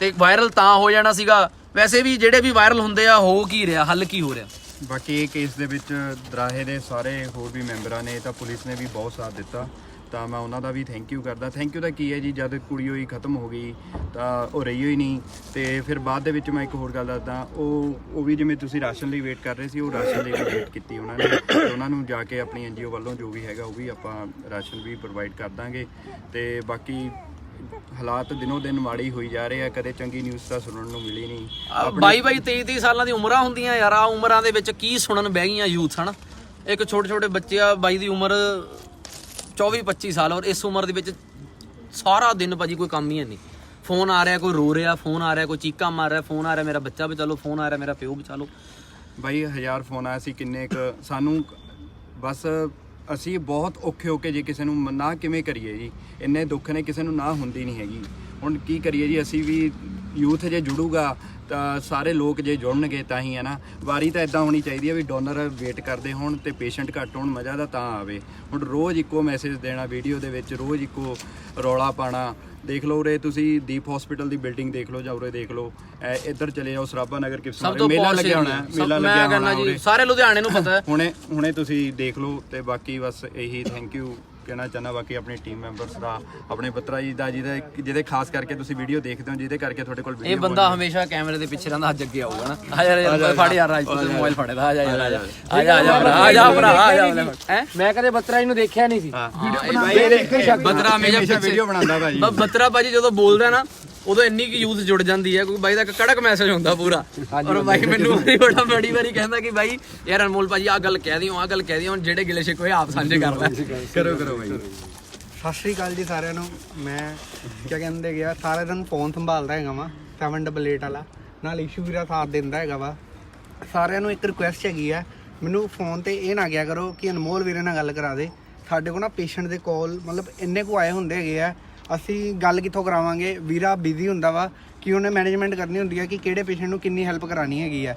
ਤੇ ਵਾਇਰਲ ਤਾਂ ਹੋ ਜਾਣਾ ਸੀਗਾ ਵੈਸੇ ਵੀ ਜਿਹੜੇ ਵੀ ਵਾਇਰਲ ਹੁੰਦੇ ਆ, ਹੋ ਕੀ ਰਿਹਾ? ਹੱਲ ਕੀ ਹੋ ਰਿਹਾ? ਬਾਕੀ ਇਹ ਕੇਸ ਦੇ ਵਿੱਚ ਦਰਾਹੇ ਦੇ ਸਾਰੇ ਹੋਰ ਵੀ ਮੈਂਬਰਾਂ ਨੇ, ਤਾਂ ਪੁਲਿਸ ਨੇ ਵੀ ਬਹੁਤ ਸਾਥ ਦਿੱਤਾ। ਤਾਂ ਮੈਂ ਉਹਨਾਂ ਦਾ ਵੀ ਥੈਂਕ ਯੂ ਕਰਦਾ। ਥੈਂਕ ਯੂ ਦਾ ਕੀ ਹੈ ਜੀ? ਜਦ ਕੁੜੀ ਹੋਈ, ਖਤਮ ਹੋ ਗਈ, ਤਾਂ ਉਹ ਰਹੀ ਹੋਈ ਨਹੀਂ। ਤੇ ਫਿਰ ਬਾਅਦ ਦੇ ਵਿੱਚ ਮੈਂ ਇੱਕ ਹੋਰ ਗੱਲ ਦੱਸਦਾ। ਉਹ ਉਹ ਵੀ ਜਿਵੇਂ ਤੁਸੀਂ ਰਾਸ਼ਨ ਲਈ ਵੇਟ ਕਰ ਰਹੇ ਸੀ, ਉਹ ਰਾਸ਼ਨ ਲਈ ਵੇਟ ਕੀਤੀ ਉਹਨਾਂ ਨੇ। ਤੇ ਉਹਨਾਂ ਨੂੰ ਜਾ ਕੇ ਆਪਣੀ ਐਨਜੀਓ ਵੱਲੋਂ ਜੋ ਵੀ ਹੈਗਾ, ਉਹ ਵੀ ਆਪਾਂ ਰਾਸ਼ਨ ਵੀ ਪ੍ਰੋਵਾਈਡ ਕਰ ਦਾਂਗੇ। ਤੇ ਬਾਕੀ ਹਾਲਾਤ ਦਿਨੋ ਦਿਨ ਮਾੜੀ ਹੋਈ ਜਾ ਰਹੇ ਆ ਕਦੇ ਚੰਗੀ ਨਿਊਜ਼ ਤਾਂ ਸੁਣਨ ਨੂੰ ਮਿਲੀ ਨਹੀਂ। ਬਾਈ ਬਾਈ 23 23 ਸਾਲਾਂ ਦੀ ਉਮਰਾਂ ਹੁੰਦੀਆਂ ਯਾਰ ਆ ਉਮਰਾਂ ਦੇ ਵਿੱਚ ਕੀ ਸੁਣਨ ਬਹਿ ਗਈਆਂ ਯੂਥ ਹਨ? ਇੱਕ ਛੋਟੇ ਛੋਟੇ ਬੱਚੇ ਆ ਬਾਈ ਦੀ ਉਮਰ 24 25 ਸਾਲ ਔਰ ਇਸ ਉਮਰ ਦੇ ਵਿੱਚ ਸਾਰਾ ਦਿਨ ਭਾਜੀ ਕੋਈ ਕੰਮ ਹੀ ਹੈ ਨਹੀਂ। ਫੋਨ ਆ ਰਿਹਾ ਕੋਈ ਰੋ ਰਿਹਾ ਫੋਨ ਆ ਰਿਹਾ ਕੋਈ ਚੀਕਾਂ ਮਾਰ ਰਿਹਾ ਫੋਨ ਆ ਰਿਹਾ ਮੇਰਾ ਬੱਚਾ ਬਚਾ ਲਓ ਫੋਨ ਆ ਰਿਹਾ ਮੇਰਾ ਪਿਓ ਬਚਾ ਲਓ ਬਾਈ ਹਜ਼ਾਰ ਫੋਨ ਆਇਆ ਸੀ ਕਿੰਨੇ ਕ ਸਾਨੂੰ ਬਸ ਅਸੀਂ ਬਹੁਤ ਔਖੇ ਹੋ ਕੇ ਜੇ ਕਿਸੇ ਨੂੰ ਨਾ ਕਿਵੇਂ ਕਰੀਏ ਜੀ? ਇੰਨੇ ਦੁੱਖ ਨੇ, ਕਿਸੇ ਨੂੰ ਨਾ ਹੁੰਦੀ ਨਹੀਂ ਹੈਗੀ। ਹੁਣ ਕੀ ਕਰੀਏ ਜੀ? ਅਸੀਂ ਵੀ ਯੂਥ ਜੇ ਜੁੜੂਗਾ, ਤਾਂ ਸਾਰੇ ਲੋਕ ਜੇ ਜੁੜਨਗੇ ਤਾਂ ਹੀ ਹੈ ਨਾ। ਵਾਰੀ ਤਾਂ ਇਦਾਂ ਹੋਣੀ ਚਾਹੀਦੀ ਹੈ ਵੀ ਡੋਨਰ ਵੇਟ ਕਰਦੇ ਹੋਣ ਤੇ ਪੇਸ਼ੈਂਟ ਘੱਟ ਹੋਣ, ਮਜ਼ਾ ਦਾ ਤਾਂ ਆਵੇ। ਹੁਣ ਰੋਜ਼ ਇੱਕੋ ਮੈਸੇਜ ਦੇਣਾ ਵੀਡੀਓ ਦੇ ਵਿੱਚ ਰੋਜ਼ ਇੱਕੋ ਰੌਲਾ ਪਾਣਾ ਦੇਖ ਲਓ ਉਰੇ ਤੁਸੀਂ ਦੀਪ ਹਸਪੀਟਲ ਦੀ ਬਿਲਡਿੰਗ ਦੇਖ ਲਓ ਜਾਂ ਉਰੇ ਦੇਖ ਲਓ। ਐ ਇੱਧਰ ਚਲੇ ਜਾਓ ਸਰਾਭਾ ਨਗਰ ਸਭ ਕਿਸਮਾਂ ਤੋਂ ਮੇਲਾ posh ਲੱਗਿਆ ਹੋਣਾ ਹੈ, area। ਮੇਲਾ ਸਭ- ਲੱਗਿਆ ਹੋਣਾ ਜੀ ਉਰੇ। ਸਾਰੇ ਲੁਧਿਆਣੇ ਨੂੰ ਪਤਾ ਹੈ। ਹੁਣੇ ਹੁਣੇ ਤੁਸੀਂ ਦੇਖ ਲਓ ਤੇ ਬਾਕੀ ਬਸ ਇਹੀ ਥੈਂਕ ਯੂ ਕਹਿਣਾ ਚਾਹੁੰਦਾ ਬਾਕੀ ਆਪਣੀ ਟੀਮ ਮੈਂਬਰਸ ਦਾ ਆਪਣੇ ਪੁੱਤਰਾ ਜੀ ਦਾ ਜਿਹਦੇ ਜਿਹਦੇ ਖਾਸ ਕਰਕੇ ਤੁਸੀਂ ਵੀਡੀਓ ਦੇਖਦੇ ਹੋ ਜਿਹਦੇ ਕਰਕੇ ਤੁਹਾਡੇ ਕੋਲ ਇਹ ਬੰਦਾ ਹਮੇਸ਼ਾ ਕੈਮਰੇ ਦੇ ਪਿੱਛੇ ਰਹਿੰਦਾ ਅੱਜ ਅੱਗੇ ਆਊਗਾ ਨਾ। ਆ ਜਾ ਯਾਰ ਫੜ ਯਾਰ ਰਾਜ ਤੂੰ ਮੋਬਾਈਲ ਫੜੇ ਦਾ ਆ ਜਾ ਯਾਰ ਆ ਜਾ। ਆ ਜਾ ਆ ਜਾ ਭਰਾ, ਆ ਜਾ ਭਰਾ ਆ ਜਾ। ਹੈ? ਮੈਂ ਕਦੇ ਬੱਤਰਾ ਜੀ ਨੂੰ ਦੇਖਿਆ ਨਹੀਂ ਸੀ। ਬਤਰਾ ਹਮੇਸ਼ਾ ਵੀਡੀਓ ਬਣਾਉਂਦਾ ਭਾਜੀ। ਬਤਰਾ ਭਾਜੀ ਜਦੋਂ ਬੋਲਦਾ ਨਾ ਉਦੋਂ ਇੰਨੀ ਕੀ ਯੂਥ ਜੁੜ ਜਾਂਦੀ ਹੈ ਕਿਉਂਕਿ ਬਾਈ ਦਾ ਇੱਕ ਕੜਕ ਮੈਸੇਜ ਹੁੰਦਾ ਪੂਰਾ। ਔਰ ਬਾਈ ਮੈਨੂੰ ਬੜੀ ਬੜਾ ਬੜੀ ਵਾਰੀ ਕਹਿੰਦਾ ਕਿ ਬਾਈ ਯਾਰ ਅਨਮੋਲ ਭਾਜੀ ਆਹ ਗੱਲ ਕਹਿ ਦਿਓ ਆਹ ਗੱਲ ਕਹਿ ਦਿਓ ਹੁਣ ਜਿਹੜੇ ਗਿਲੇ ਸ਼ਿਕਵੇ ਆਪ ਸਾਂਝੇ ਕਰ ਲੈ। ਕਰੋ ਕਰੋ ਭਾਈ ਸਤਿ ਸ਼੍ਰੀ ਅਕਾਲ ਜੀ ਸਾਰਿਆਂ ਨੂੰ। ਮੈਂ ਕੀ ਕਹਿੰਦੇ ਗਿਆ ਸਾਰੇ ਦਿਨ ਫੋਨ ਸੰਭਾਲਦਾ ਹੈਗਾ ਵਾ 788 ਵਾਲਾ। ਨਾਲ ਇਸ਼ੂ ਵੀਰਾ ਸਾਥ ਦਿੰਦਾ ਹੈਗਾ ਵਾ। ਸਾਰਿਆਂ ਨੂੰ ਇੱਕ ਰਿਕੁਐਸਟ ਹੈਗੀ ਆ ਮੈਨੂੰ ਫੋਨ ਤੇ ਇਹ ਨਾ ਗਿਆ ਕਰੋ ਕਿ ਅਨਮੋਲ ਵੀਰੇ ਨਾਲ ਗੱਲ ਕਰਾ ਦੇ। ਸਾਡੇ ਕੋਲ ਨਾ ਪੇਸ਼ੈਂਟ ਦੇ ਕਾਲ ਮਤਲਬ ਇੰਨੇ ਕੁ ਆਏ ਹੁੰਦੇ ਹੈਗੇ ਆ ਅਸੀਂ ਗੱਲ ਕਿੱਥੋਂ ਕਰਾਵਾਂਗੇ? ਵੀਰਾ ਬਿਜ਼ੀ ਹੁੰਦਾ ਵਾ ਕਿ ਉਹਨੇ ਮੈਨੇਜਮੈਂਟ ਕਰਨੀ ਹੁੰਦੀ ਹੈ ਕਿ ਕਿਹੜੇ ਪੇਸ਼ੈਂਟ ਨੂੰ ਕਿੰਨੀ ਹੈਲਪ ਕਰਾਣੀ ਹੈਗੀ ਆ।